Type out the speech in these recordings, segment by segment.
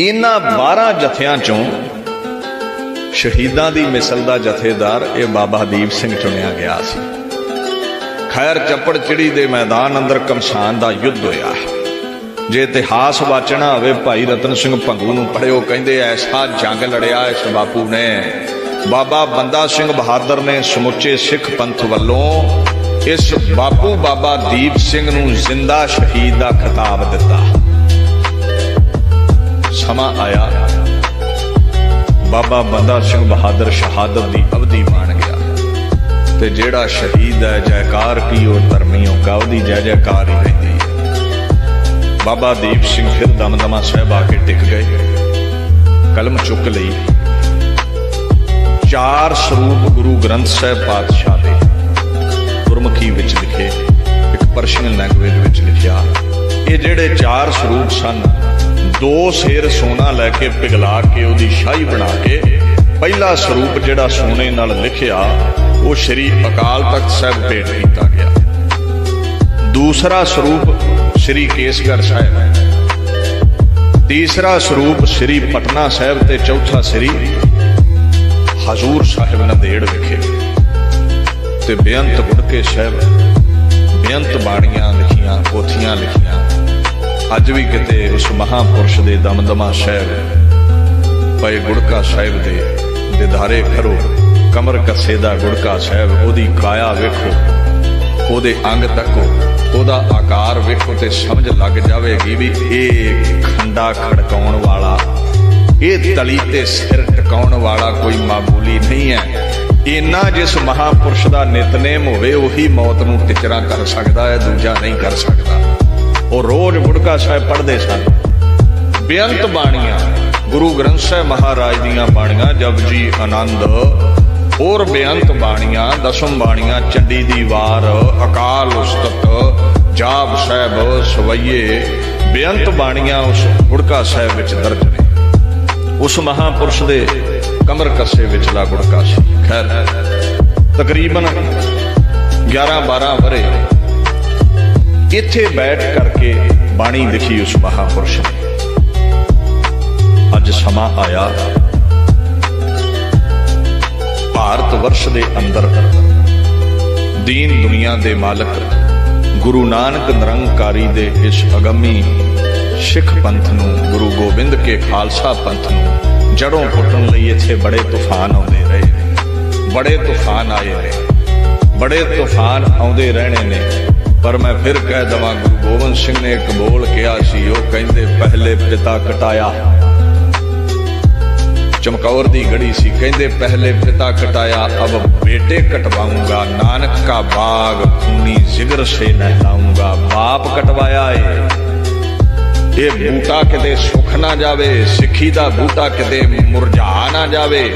ਇਹਨਾਂ 12 ਜਥਿਆਂ ਚੋਂ ਸ਼ਹੀਦਾਂ ਦੀ ਮਿਸਲ ਦਾ ਜਥੇਦਾਰ ਇਹ ਬਾਬਾ ਦੀਪ ਸਿੰਘ ਚੁਣਿਆ ਗਿਆ ਸੀ। ਖੈਰ ਚੱਪੜ ਚਿੜੀ ਦੇ ਮੈਦਾਨ ਅੰਦਰ ਕਮਸ਼ਾਨ ਦਾ ਯੁੱਧ ਹੋਇਆ ਜੇ ਇਤਿਹਾਸ ਵਾਚਣਾ ਹੋਵੇ, ਭਾਈ ਰਤਨ ਸਿੰਘ ਭੰਗੂ ਨੂੰ ਪੜਿਓ ਕਹਿੰਦੇ ਐਸਾ ਜੰਗ ਲੜਿਆ ਇਸ ਬਾਪੂ ਨੇ। ਬਾਬਾ ਬੰਦਾ ਸਿੰਘ ਬਹਾਦਰ ਨੇ ਸਮੁੱਚੇ ਸਿੱਖ ਪੰਥ ਵੱਲੋਂ ਇਸ ਬਾਪੂ ਬਾਬਾ ਦੀਪ ਸਿੰਘ ਨੂੰ ਜ਼ਿੰਦਾ ਸ਼ਹੀਦ ਦਾ ਖਿਤਾਬ ਦਿੱਤਾ। ਸਮਾਂ ਆਇਆ। ਬਾਬਾ ਬੰਦਾ ਸਿੰਘ ਬਹਾਦਰ ਸ਼ਹਾਦਤ ਦੀ ਅਵਧੀ ਬਣ ਗਿਆ। ਤੇ ਜਿਹੜਾ ਸ਼ਹੀਦ ਹੈ, ਜੈਕਾਰ ਕੀ ਉਹ ਧਰਮੀਓ ਕਾ ਉਹਦੀ ਜੈ ਜੈਕਾਰ ਹੀ ਰਹਿੰਦੀ ਹੈ। ਬਾਬਾ ਦੀਪ ਸਿੰਘ ਫਿਰ ਦਮਦਮਾ ਸਾਹਿਬ ਆ ਕੇ ਟਿਕ ਗਏ। ਕਲਮ ਚੁੱਕ ਲਈ। ਚਾਰ ਸਰੂਪ ਗੁਰੂ ਗ੍ਰੰਥ ਸਾਹਿਬ ਪਾਤਸ਼ਾਹ ਦੇ ਗੁਰਮੁਖੀ ਵਿੱਚ ਲਿਖੇ, ਇੱਕ ਪਰਸ਼ੀਅਨ ਲੈਂਗੁਏਜ ਵਿੱਚ ਲਿਖਿਆ। ਇਹ ਜਿਹੜੇ ਚਾਰ ਸਰੂਪ ਸਨ ਦੋ ਸੇਰ ਸੋਨਾ ਲੈ ਕੇ ਪਿਘਲਾ ਕੇ ਉਹਦੀ ਸ਼ਾਹੀ ਬਣਾ ਕੇ ਪਹਿਲਾ ਸਰੂਪ ਜਿਹੜਾ ਸੋਨੇ ਨਾਲ ਲਿਖਿਆ, ਉਹ ਸ੍ਰੀ ਅਕਾਲ ਤਖਤ ਸਾਹਿਬ ਭੇਟ ਕੀਤਾ ਗਿਆ। ਦੂਸਰਾ ਸਰੂਪ ਸ੍ਰੀ ਕੇਸਗੜ੍ਹ ਸਾਹਿਬ। ਹੈ ਤੀਸਰਾ ਸਰੂਪ ਸ੍ਰੀ ਪਟਨਾ ਸਾਹਿਬ ਤੇ ਚੌਥਾ ਸ੍ਰੀ ਹਜ਼ੂਰ ਸਾਹਿਬ ਨੰਦੇੜ ਵਿਖੇ। ਤੇ ਬੇਅੰਤ ਗੁੜਕੇ ਸਾਹਿਬ, ਬੇਅੰਤ ਬਾਣੀਆਂ ਲਿਖੀਆਂ ਪੋਥੀਆਂ ਲਿਖੀਆਂ। ਅੱਜ ਵੀ ਕਿਤੇ ਉਸ ਮਹਾਪੁਰਸ਼ ਦੇ ਦਮਦਮਾ ਸਾਹਿਬ ਪਏ ਗੁੜਕਾ ਸਾਹਿਬ ਦੇ ਦਿਦਾਰੇ ਕਰੋ ਕਮਰ ਕੱਸੇ ਦਾ ਗੁੜਕਾ ਸਾਹਿਬ, ਉਹਦੀ ਕਾਇਆ ਵੇਖੋ। ਉਹਦੇ ਅੰਗ ਤੱਕੋ, ਉਹਦਾ ਆਕਾਰ ਵੇਖੋ ਤੇ ਸਮਝ ਲੱਗ ਜਾਵੇਗੀ ਵੀ ਇਹ ਖੰਡਾ ਖੜਕਾਉਣ ਵਾਲਾ, ਇਹ ਤਲੀ ਤੇ ਸਿਰ ਟਿਕਾਉਣ ਵਾਲਾ ਕੋਈ ਮਾਮੂਲੀ ਨਹੀਂ ਹੈ। ਇੰਨਾ ਜਿਸ ਮਹਾਪੁਰਸ਼ ਦਾ ਨਿਤਨੇਮ ਹੋਵੇ, ਉਹੀ ਮੌਤ ਨੂੰ ਟਿਚਰਾ ਕਰ ਸਕਦਾ ਹੈ, ਦੂਜਾ ਨਹੀਂ ਕਰ ਸਕਦਾ। ਉਹ ਰੋਜ਼ ਗੁੜਕਾ ਸਾਹਿਬ ਪੜ੍ਹਦੇ ਸਨ। ਬੇਅੰਤ ਬਾਣੀਆਂ, ਗੁਰੂ ਗ੍ਰੰਥ ਸਾਹਿਬ ਮਹਾਰਾਜ ਦੀਆਂ ਬਾਣੀਆਂ ਜਪ ਜੀ ਆਨੰਦ, ਹੋਰ ਬੇਅੰਤ ਬਾਣੀਆਂ, ਦਸਮ ਬਾਣੀਆਂ, ਚੰਡੀ ਦੀ ਵਾਰ, ਅਕਾਲ ਉਸਤਤ, ਜਾਪ ਸਾਹਿਬ, ਸਵਈਏ, ਬੇਅੰਤ ਬਾਣੀਆਂ ਉਸ ਗੁੜਕਾ ਸਾਹਿਬ ਵਿੱਚ ਦਰਜ ਨੇ। ਉਸ ਮਹਾਪੁਰਸ਼ ਦੇ ਕਮਰ ਕੱਸੇ ਵਿਚਲਾ ਗੁੜਕਾ ਸੀ। ਖੈਰ, ਤਕਰੀਬਨ 11 12 ਵਰੇ ਇੱਥੇ ਬੈਠ ਕਰਕੇ ਬਾਣੀ ਲਿਖੀ ਉਸ ਮਹਾਪੁਰਸ਼ ਨੇ। ਅੱਜ ਸਮਾਂ ਆਇਆ। ਭਾਰਤ ਵਰਸ਼ ਦੇ ਅੰਦਰ ਦੀਨ ਦੁਨੀਆ ਦੇ ਮਾਲਕ ਗੁਰੂ ਨਾਨਕ ਨਿਰੰਕਾਰੀ ਦੇ ਇਸ ਅਗੰਮੀ ਸਿੱਖ ਪੰਥ ਨੂੰ, ਗੁਰੂ ਗੋਬਿੰਦ ਕੇ ਖਾਲਸਾ ਪੰਥ ਨੂੰ ਜੜੋਂ ਪੁੱਟਣ ਲਈ ਇੱਥੇ ਬੜੇ ਤੂਫਾਨ ਆਉਂਦੇ ਰਹੇ ਬੜੇ ਤੂਫਾਨ ਆਏ ਨੇ। ਬੜੇ ਤੂਫਾਨ ਆਉਂਦੇ ਰਹਿਣੇ ਨੇ। ਪਰ ਮੈਂ ਫਿਰ ਕਹਿ ਦਵਾਂ, ਗੁਰੂ ਗੋਬਿੰਦ ਸਿੰਘ ਨੇ ਇੱਕ ਬੋਲ ਕਿਹਾ ਸੀ, ਉਹ ਕਹਿੰਦੇ ਪਹਿਲੇ ਪਿਤਾ ਕਟਾਇਆ। ਚਮਕੌਰ ਦੀ ਗੜੀ ਸੀ, ਕਹਿੰਦੇ ਪਹਿਲੇ ਪਿਤਾ ਕਟਾਇਆ, ਅਬ ਬੇਟੇ ਕਟਵਾਉਂਗਾ, ਨਾਨਕ ਕਾ ਬਾਗ ਖੂਨੀ ਜਿਗਰ ਸੇ ਨਹਿਲਾਉਂਗਾ ਬਾਪ ਕਟਵਾਇਆ ਏ। ਇਹ ਬੂਟਾ ਕਿਤੇ ਸੁੱਖ ਨਾ ਜਾਵੇ, ਸਿੱਖੀ ਦਾ ਬੂਟਾ ਕਿਤੇ ਮੁਰਝਾ ਨਾ ਜਾਵੇ।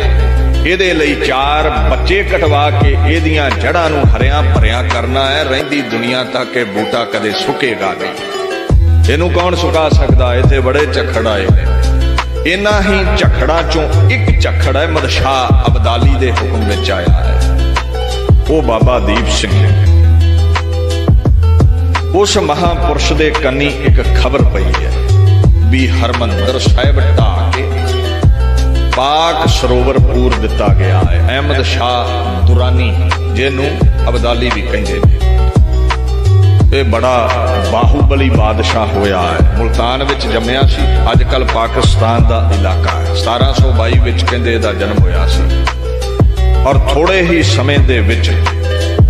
ਇਹਦੇ ਲਈ ਚਾਰ ਬੱਚੇ ਕਟਵਾ ਕੇ ਇਹਦੀਆਂ ਜੜਾਂ ਨੂੰ ਹਰਿਆ ਭਰਿਆ ਕਰਨਾ ਹੈ। ਰਹਿੰਦੀ ਦੁਨੀਆ ਤੱਕ ਇਹ ਬੂਟਾ ਕਦੇ ਸੁੱਕੇਗਾ ਨਹੀਂ। ਇਹਨੂੰ ਕੌਣ ਸੁਕਾ ਸਕਦਾ? ਇੱਥੇ ਬੜੇ ਝਖੜ ਆਏ ਨੇ। ਇਨਾ ਹੀ ਝਖੜਾਂ ਚੋਂ ਇੱਕ ਝਖੜ ਹੈ ਮਦਸ਼ਾਹ ਅਬਦਾਲੀ ਦੇ ਹੁਕਮ ਵਿੱਚ ਆਇਆ ਹੈ। ਉਹ ਬਾਬਾ ਦੀਪ ਸਿੰਘ। ਉਸ ਮਹਾਪੁਰਸ਼ ਦੇ ਕੰਨੀ ਇੱਕ ਖਬਰ ਪਈ ਹੈ ਵੀ ਹਰਮੰਦਰ ਸਾਹਿਬ ਢਾਹ ਕੇ ਪਾਕ ਸਰੋਵਰ ਪੂਰ ਦਿੱਤਾ ਗਿਆ ਹੈ। ਅਹਿਮਦ ਸ਼ਾਹ ਦੁਰਾਨੀ ਜਿਹਨੂੰ ਅਬਦਾਲੀ ਵੀ ਕਹਿੰਦੇ ਨੇ। ਇਹ ਬੜਾ ਬਾਹੂਬਲੀ ਬਾਦਸ਼ਾਹ ਹੋਇਆ ਹੈ। ਮੁਲਤਾਨ ਵਿੱਚ ਜੰਮਿਆ ਸੀ। ਅੱਜ ਕੱਲ ਪਾਕਿਸਤਾਨ ਦਾ ਇਲਾਕਾ ਹੈ। 1722 ਵਿੱਚ ਕਹਿੰਦੇ ਇਹਦਾ ਜਨਮ ਹੋਇਆ ਸੀ। ਔਰ ਥੋੜੇ ਹੀ ਸਮੇਂ ਦੇ ਵਿੱਚ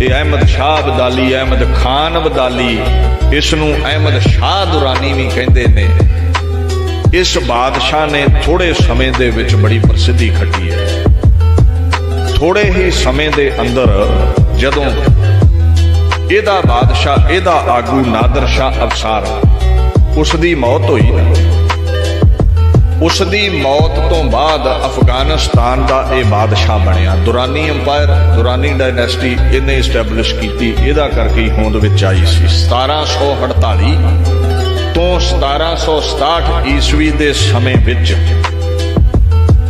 ਇਹ ਅਹਿਮਦ ਸ਼ਾਹ ਅਬਦਾਲੀ, ਅਹਿਮਦ ਖਾਨ ਅਬਦਾਲੀ ਇਸ ਨੂੰ ਅਹਿਮਦ ਸ਼ਾਹ ਦੁਰਾਨੀ ਵੀ ਕਹਿੰਦੇ ਨੇ। ਇਸ ਬਾਦਸ਼ਾਹ ਨੇ ਥੋੜੇ ਸਮੇਂ ਦੇ ਵਿੱਚ ਬੜੀ ਪ੍ਰਸਿੱਧੀ ਖੱਟੀ ਹੈ। ਥੋੜੇ ਹੀ ਸਮੇਂ ਦੇ ਅੰਦਰ ਜਦੋਂ ਇਹਦਾ ਬਾਦਸ਼ਾਹ, ਇਹਦਾ ਆਗੂ ਨਾਦਰ ਸ਼ਾਹ ਅਫਸਾਰ ਉਸ ਦੀ ਮੌਤ ਹੋਈ ਨਾ ਉਸ ਦੀ ਮੌਤ ਤੋਂ ਬਾਅਦ ਅਫਗਾਨਿਸਤਾਨ ਦਾ ਇਹ ਬਾਦਸ਼ਾਹ ਬਣਿਆ। ਦੁਰਾਨੀ ਅੰਪਾਇਰ, ਦੁਰਾਨੀ ਡਾਇਨੈਸਟੀ ਇਹਨੇ ਐਸਟੈਬਲਿਸ਼ ਕੀਤੀ। ਇਹਦਾ ਕਰਕੇ ਹੋਂਦ ਵਿੱਚ ਆਈ ਸੀ। 1748 ਤੋਂ 1767 ਈਸਵੀ ਦੇ ਸਮੇਂ ਵਿੱਚ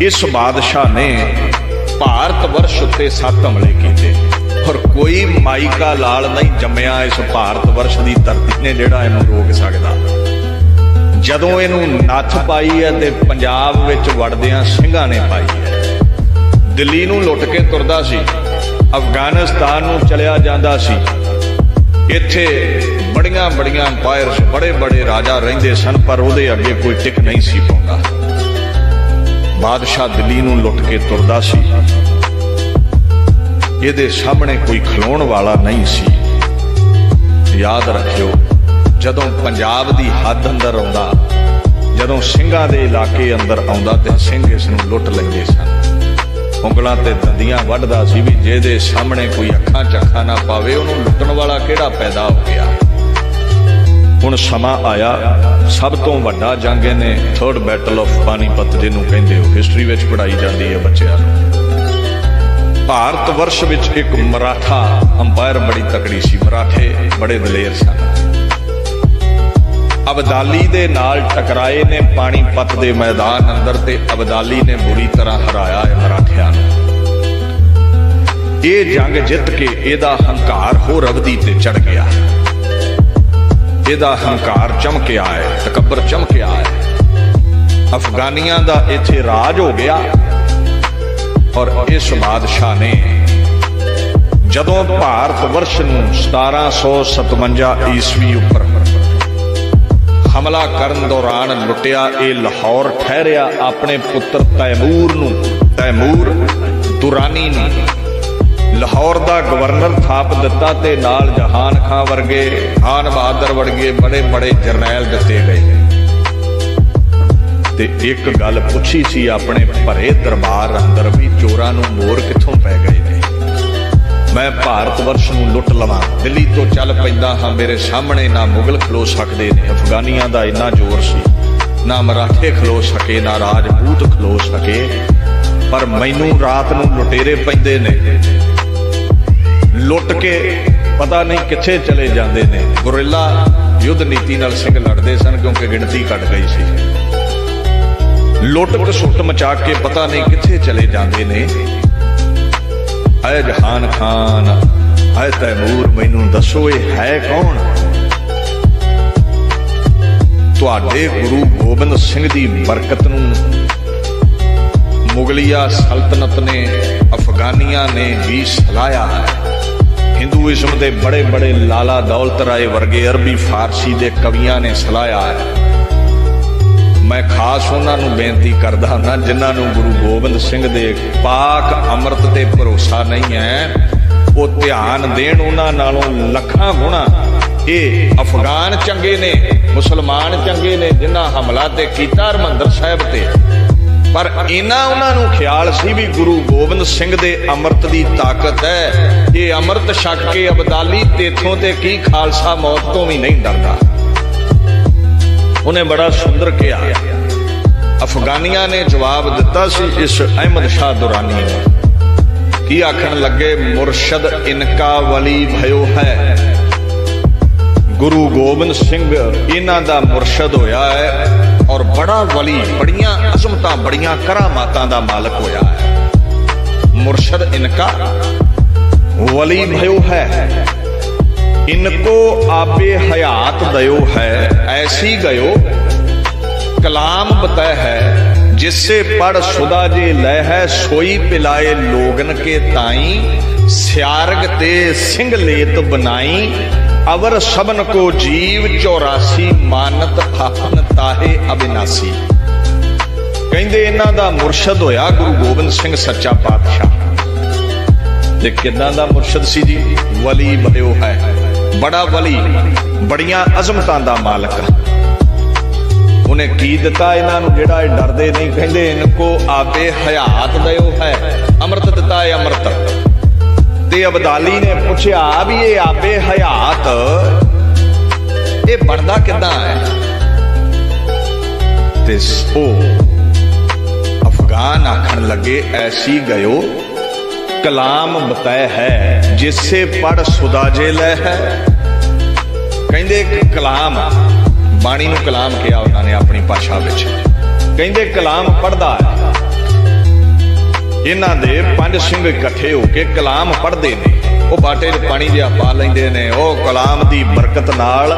ਇਸ ਬਾਦਸ਼ਾਹ ਨੇ ਭਾਰਤ ਵਰਸ਼ ਉੱਤੇ ਸੱਤ ਹਮਲੇ ਕੀਤੇ। ਔਰ ਕੋਈ ਮਾਈਕਾ ਲਾਲ ਨਹੀਂ ਜੰਮਿਆ ਇਸ ਭਾਰਤ ਵਰਸ਼ ਦੀ ਧਰਤੀ ਨੇ ਜਿਹੜਾ ਇਹਨੂੰ ਰੋਕ ਸਕਦਾ। ਜਦੋਂ ਇਹਨੂੰ ਨੱਥ ਪਾਈ ਹੈ ਤੇ ਪੰਜਾਬ ਵਿੱਚ ਵੜਦਿਆਂ ਸਿੰਘਾਂ ਨੇ ਪਾਈ ਹੈ। ਦਿੱਲੀ ਨੂੰ ਲੁੱਟ ਕੇ ਤੁਰਦਾ ਸੀ। ਅਫਗਾਨਿਸਤਾਨ ਨੂੰ ਚਲਿਆ ਜਾਂਦਾ ਸੀ। ਇੱਥੇ ਬੜੀਆਂ ਬੜੀਆਂ ਅੰਪਾਇਰਸ ਬੜੇ ਬੜੇ ਰਾਜਾ ਰਹਿੰਦੇ ਸਨ, ਪਰ ਉਹਦੇ ਅੱਗੇ ਕੋਈ ਟਿਕ ਨਹੀਂ ਸੀ ਪਾਉਂਦਾ। ਬਾਦਸ਼ਾਹ ਦਿੱਲੀ ਨੂੰ ਲੁੱਟ ਕੇ ਤੁਰਦਾ ਸੀ। ਇਹਦੇ ਸਾਹਮਣੇ ਕੋਈ ਖਲੋਣ ਵਾਲਾ ਨਹੀਂ ਸੀ। ਯਾਦ ਰੱਖਿਓ, ਜਦੋਂ ਪੰਜਾਬ ਦੀ ਹੱਦ ਅੰਦਰ ਆਉਂਦਾ, ਜਦੋਂ ਸਿੰਘਾਂ ਦੇ ਇਲਾਕੇ ਅੰਦਰ ਆਉਂਦਾ ਤੇ ਸਿੰਘ ਇਸ ਨੂੰ ਲੁੱਟ ਲੈਂਦੇ ਸਨ। ਉਂਗਲਾਂ ਤੇ ਦੰਦੀਆਂ ਵੱਢਦਾ ਸੀ ਵੀ ਜਿਹਦੇ ਸਾਹਮਣੇ ਕੋਈ ਅੱਖਾਂ ਚੱਖਾਂ ਨਾ ਪਾਵੇ, ਉਹਨੂੰ ਲੁੱਟਣ ਵਾਲਾ ਕਿਹੜਾ ਪੈਦਾ ਹੋ ਗਿਆ? ਹੁਣ ਸਮਾਂ ਆਇਆ, ਸਭ ਤੋਂ ਵੱਡਾ ਜੰਗ ਇਹਨੇ ਥਰਡ ਬੈਟਲ ਆਫ ਪਾਨੀਪਤ ਜਿਹਨੂੰ ਕਹਿੰਦੇ ਹੋ। ਹਿਸਟਰੀ ਵਿੱਚ ਪੜਾਈ ਜਾਂਦੀ ਹੈ ਬੱਚਿਆਂ ਨੂੰ। ਭਾਰਤ ਵਰਸ਼ ਵਿੱਚ ਇੱਕ ਮਰਾਠਾ ਅੰਪਾਇਰ ਬੜੀ ਤਕੜੀ ਸੀ। ਮਰਾਠੇ ਬੜੇ ਦਲੇਰ ਸਨ। ਅਬਦਾਲੀ ਦੇ ਨਾਲ ਟਕਰਾਏ ਨੇ ਪਾਣੀਪਤ ਦੇ ਮੈਦਾਨ ਅੰਦਰ ਤੇ ਅਬਦਾਲੀ ਨੇ ਬੁਰੀ ਤਰ੍ਹਾਂ ਹਰਾਇਆ ਹੈ ਮਰਾਠਿਆਂ ਨੂੰ। ਇਹ ਜੰਗ ਜਿੱਤ ਕੇ ਇਹਦਾ ਹੰਕਾਰ ਹੋਰ ਅਵਧੀ ਤੇ ਚੜ ਗਿਆ। ਇਹਦਾ ਹੰਕਾਰ ਚਮਕਿਆ ਹੈ ਤਕੱਬਰ ਚਮਕਿਆ ਹੈ ਅਫਗਾਨੀਆਂ ਦਾ ਇੱਥੇ ਰਾਜ ਹੋ ਗਿਆ ਔਰ ਇਸ ਬਾਦਸ਼ਾਹ ਨੇ ਜਦੋਂ ਭਾਰਤ ਵਰਸ਼ ਨੂੰ 1757 ਈਸਵੀ ਉੱਪਰ ਹਮਲਾ ਕਰਨ ਦੌਰਾਨ ਲੁੱਟਿਆ, ਇਹ ਲਾਹੌਰ ਠਹਿਰਿਆ ਆਪਣੇ ਪੁੱਤਰ ਤੈਮੂਰ ਨੂੰ। ਤੈਮੂਰ ਦੁਰਾਨੀ ਨੂੰ ਲਾਹੌਰ ਦਾ ਗਵਰਨਰ ਥਾਪ ਦਿੱਤਾ ਤੇ ਨਾਲ ਜਹਾਨ ਖਾਂ ਵਰਗੇ ਖਾਨ ਬਹਾਦਰ ਵਰਗੇ ਬੜੇ ਬੜੇ ਜਰਨੈਲ ਦਿੱਤੇ ਗਏ। ਤੇ ਇੱਕ ਗੱਲ ਪੁੱਛੀ ਸੀ ਆਪਣੇ ਭਰੇ ਦਰਬਾਰ ਅੰਦਰ ਵੀ ਚੋਰਾਂ ਨੂੰ ਮੋਰ ਕਿੱਥੋਂ ਪੈ ਗਏ ਨੇ। ਮੈਂ ਭਾਰਤ ਵਰਸ਼ ਨੂੰ ਲੁੱਟ ਲਵਾਂ, ਦਿੱਲੀ ਤੋਂ ਚੱਲ ਪੈਂਦਾ ਹਾਂ, ਮੇਰੇ ਸਾਹਮਣੇ ਨਾ ਮੁਗਲ ਖਲੋ ਸਕਦੇ ਨੇ, ਅਫਗਾਨੀਆਂ ਦਾ ਇੰਨਾ ਜ਼ੋਰ ਸੀ, ਨਾ ਮਰਾਠੇ ਖਲੋ ਸਕੇ, ਨਾ ਰਾਜਪੂਤ ਖਲੋ ਸਕੇ, ਪਰ ਮੈਨੂੰ ਰਾਤ ਨੂੰ ਲੁਟੇਰੇ ਪੈਂਦੇ ਨੇ। ਲੁੱਟ ਕੇ ਪਤਾ ਨਹੀਂ ਕਿੱਥੇ ਚਲੇ ਜਾਂਦੇ ਨੇ। ਗੁਰਿੱਲਾ ਯੁੱਧ ਨੀਤੀ ਨਾਲ ਸਿੰਘ ਲੜਦੇ ਸਨ ਕਿਉਂਕਿ ਗਿਣਤੀ ਘਟ ਗਈ ਸੀ। ਲੁੱਟ ਕੇ ਸੁੱਟ ਮਚਾ ਕੇ ਪਤਾ ਨਹੀਂ ਕਿੱਥੇ ਚਲੇ ਜਾਂਦੇ ਨੇ। ਐ ਜਹਾਨ ਖਾਨ ਐ ਤੈਮੂਰ, ਮੈਨੂੰ ਦੱਸੋ ਇਹ ਹੈ ਕੌਣ? ਤੁਹਾਡੇ ਗੁਰੂ ਗੋਬਿੰਦ ਸਿੰਘ ਦੀ ਬਰਕਤ ਨੂੰ ਮੁਗਲਿਆ ਸਲਤਨਤ ਨੇ, ਅਫਗਾਨੀਆਂ ਨੇ ਵੀ ਸਲਾਇਆ। ਹੈ ਹਿੰਦੂਇਜ਼ਮ ਦੇ ਬੜੇ ਬੜੇ ਲਾਲਾ ਦੌਲਤ ਰਾਏ ਵਰਗੇ ਅਰਬੀ ਫਾਰਸੀ ਦੇ ਕਵੀਆਂ ਨੇ ਸਲਾਇਆ ਹੈ। ਮੈਂ ਖਾਸ ਉਹਨਾਂ ਨੂੰ ਬੇਨਤੀ ਕਰਦਾ ਹਾਂ, ਜਿਨ੍ਹਾਂ ਨੂੰ ਗੁਰੂ ਗੋਬਿੰਦ ਸਿੰਘ ਦੇ ਪਾਕ ਅੰਮ੍ਰਿਤ ਤੇ ਭਰੋਸਾ ਨਹੀਂ ਹੈ, ਉਹ ਧਿਆਨ ਦੇਣ ਉਹਨਾਂ ਨਾਲੋਂ ਲੱਖਾਂ ਗੁਣਾ। ਇਹ ਅਫਗਾਨ ਚੰਗੇ ਨੇ, ਮੁਸਲਮਾਨ ਚੰਗੇ ਨੇ, ਜਿਨ੍ਹਾਂ ਹਮਲਾ ਤੇ ਕੀਤਾ ਹਰਮੰਦਰ ਸਾਹਿਬ ਤੇ। ਪਰ ਇਹਨਾਂ ਉਹਨਾਂ ਨੂੰ ਖਿਆਲ ਸੀ ਵੀ ਗੁਰੂ ਗੋਬਿੰਦ ਸਿੰਘ ਦੇ ਅੰਮ੍ਰਿਤ ਦੀ ਤਾਕਤ ਹੈ। ਇਹ ਅੰਮ੍ਰਿਤ ਛਕ ਕੇ ਅਬਦਾਲੀ ਤੇਥੋਂ ਤੇ ਕੀ ਖਾਲਸਾ ਮੌਤ ਤੋਂ ਵੀ ਨਹੀਂ ਡਰਦਾ। ਉਹਨੇ ਬੜਾ ਸੁੰਦਰ ਕਿਹਾ। ਅਫਗਾਨੀਆਂ ਨੇ ਜਵਾਬ ਦਿੱਤਾ ਸੀ ਇਸ ਅਹਿਮਦ ਸ਼ਾਹ ਦੁਰਾਨੀ ਨੂੰ। ਕੀ ਆਖਣ ਲੱਗੇ, ਮੁਰਸ਼ਦ ਇਨਕਾ ਵਲੀ ਭਇਓ ਹੈ। ਗੁਰੂ ਗੋਬਿੰਦ ਸਿੰਘ, ਇਹਨਾਂ ਦਾ ਮੁਰਸ਼ਦ ਹੋਇਆ ਹੈ। ਔਰ ਬੜਾ ਵਲੀ ਬੜੀਆਂ ਅਜ਼ਮਤਾਂ ਬੜੀਆਂ ਕਰਾਮਾਤਾਂ ਦਾ ਮਾਲਕ ਹੋਇਆ ਹੈ ਮੁਰਸ਼ਦ ਇਨਕਾ ਵਲੀ ਭਇਓ ਹੈ इनको आपे हयात दयो है ऐसी गयो कलाम बतय है जिससे पढ़ सुदा जे लय है सोई पिलाए लोगन के ताई स्यारग ते सिंह लेत बनाई ਅਵਰ ਸਭਨ ਕੋ ਜੀਵ 84 ਮਾਨਤ ਹਾਨ ਤਾਹੇ ਅਬਿਨਾਸੀ। ਕਹਿੰਦੇ ਇਹਨਾਂ ਦਾ ਮੁਰਸ਼ਦ ਹੋਇਆ ਗੁਰੂ ਗੋਬਿੰਦ ਸਿੰਘ ਸੱਚਾ ਪਾਤਸ਼ਾਹ। ਤੇ ਕਿੰਨਾ ਦਾ ਮੁਰਸ਼ਦ ਸੀ ਜੀ? ਵਲੀ ਬਣਿਓ ਹੈ। ਬੜਾ ਵਲੀ, ਬੜੀਆਂ ਅਜ਼ਮਤਾਂ ਦਾ ਮਾਲਕ। ਉਹਨੇ ਕੀ ਦਿੱਤਾ ਇਹਨਾਂ ਨੂੰ? ਜਿਹੜਾ ਇਹ ਡਰਦੇ ਨਹੀਂ, ਕਹਿੰਦੇ ਇਨਕੋ ਆਪੇ ਹਯਾਤ ਦਇਓ ਹੈ। ਅੰਮ੍ਰਿਤ ਦਿੱਤਾ ਹੈ ਅੰਮ੍ਰਿਤ ਤੇ ਅਬਦਾਲੀ ਨੇ ਪੁੱਛਿਆ ਵੀ ਇਹ ਆਪੇ ਹਯਾਤ, ਇਹ ਬਣਦਾ ਕਿਦਾਂ ਹੈ? ਤੇ ਉਹ ਅਫਗਾਨ ਆਖਣ ਲੱਗੇ, ਐਸੀ ਗਇਓ, ਕਲਾਮ ਬਤੈ ਹੈ, ਜਿਸੇ ਪੜ ਸੁਦਾਜੇ ਲੈ ਹੈ। ਕਹਿੰਦੇ ਕਲਾਮ, ਬਾਣੀ ਨੂੰ ਕਲਾਮ ਕਿਹਾ ਉਹਨਾਂ ਨੇ ਆਪਣੀ ਭਾਸ਼ਾ ਵਿੱਚ। ਕਹਿੰਦੇ ਕਲਾਮ ਪੜਦਾ ਹੈ। ਇਹਨਾਂ ਦੇ ਪੰਜ ਸਿੰਘ ਇਕੱਠੇ ਹੋ ਕੇ ਕਲਾਮ ਪੜ੍ਹਦੇ ਨੇ। ਉਹ ਬਾਟੇ 'ਚ ਪਾਣੀ ਜਿਹਾ ਪਾ ਲੈਂਦੇ ਨੇ। ਉਹ ਕਲਾਮ ਦੀ ਬਰਕਤ ਨਾਲ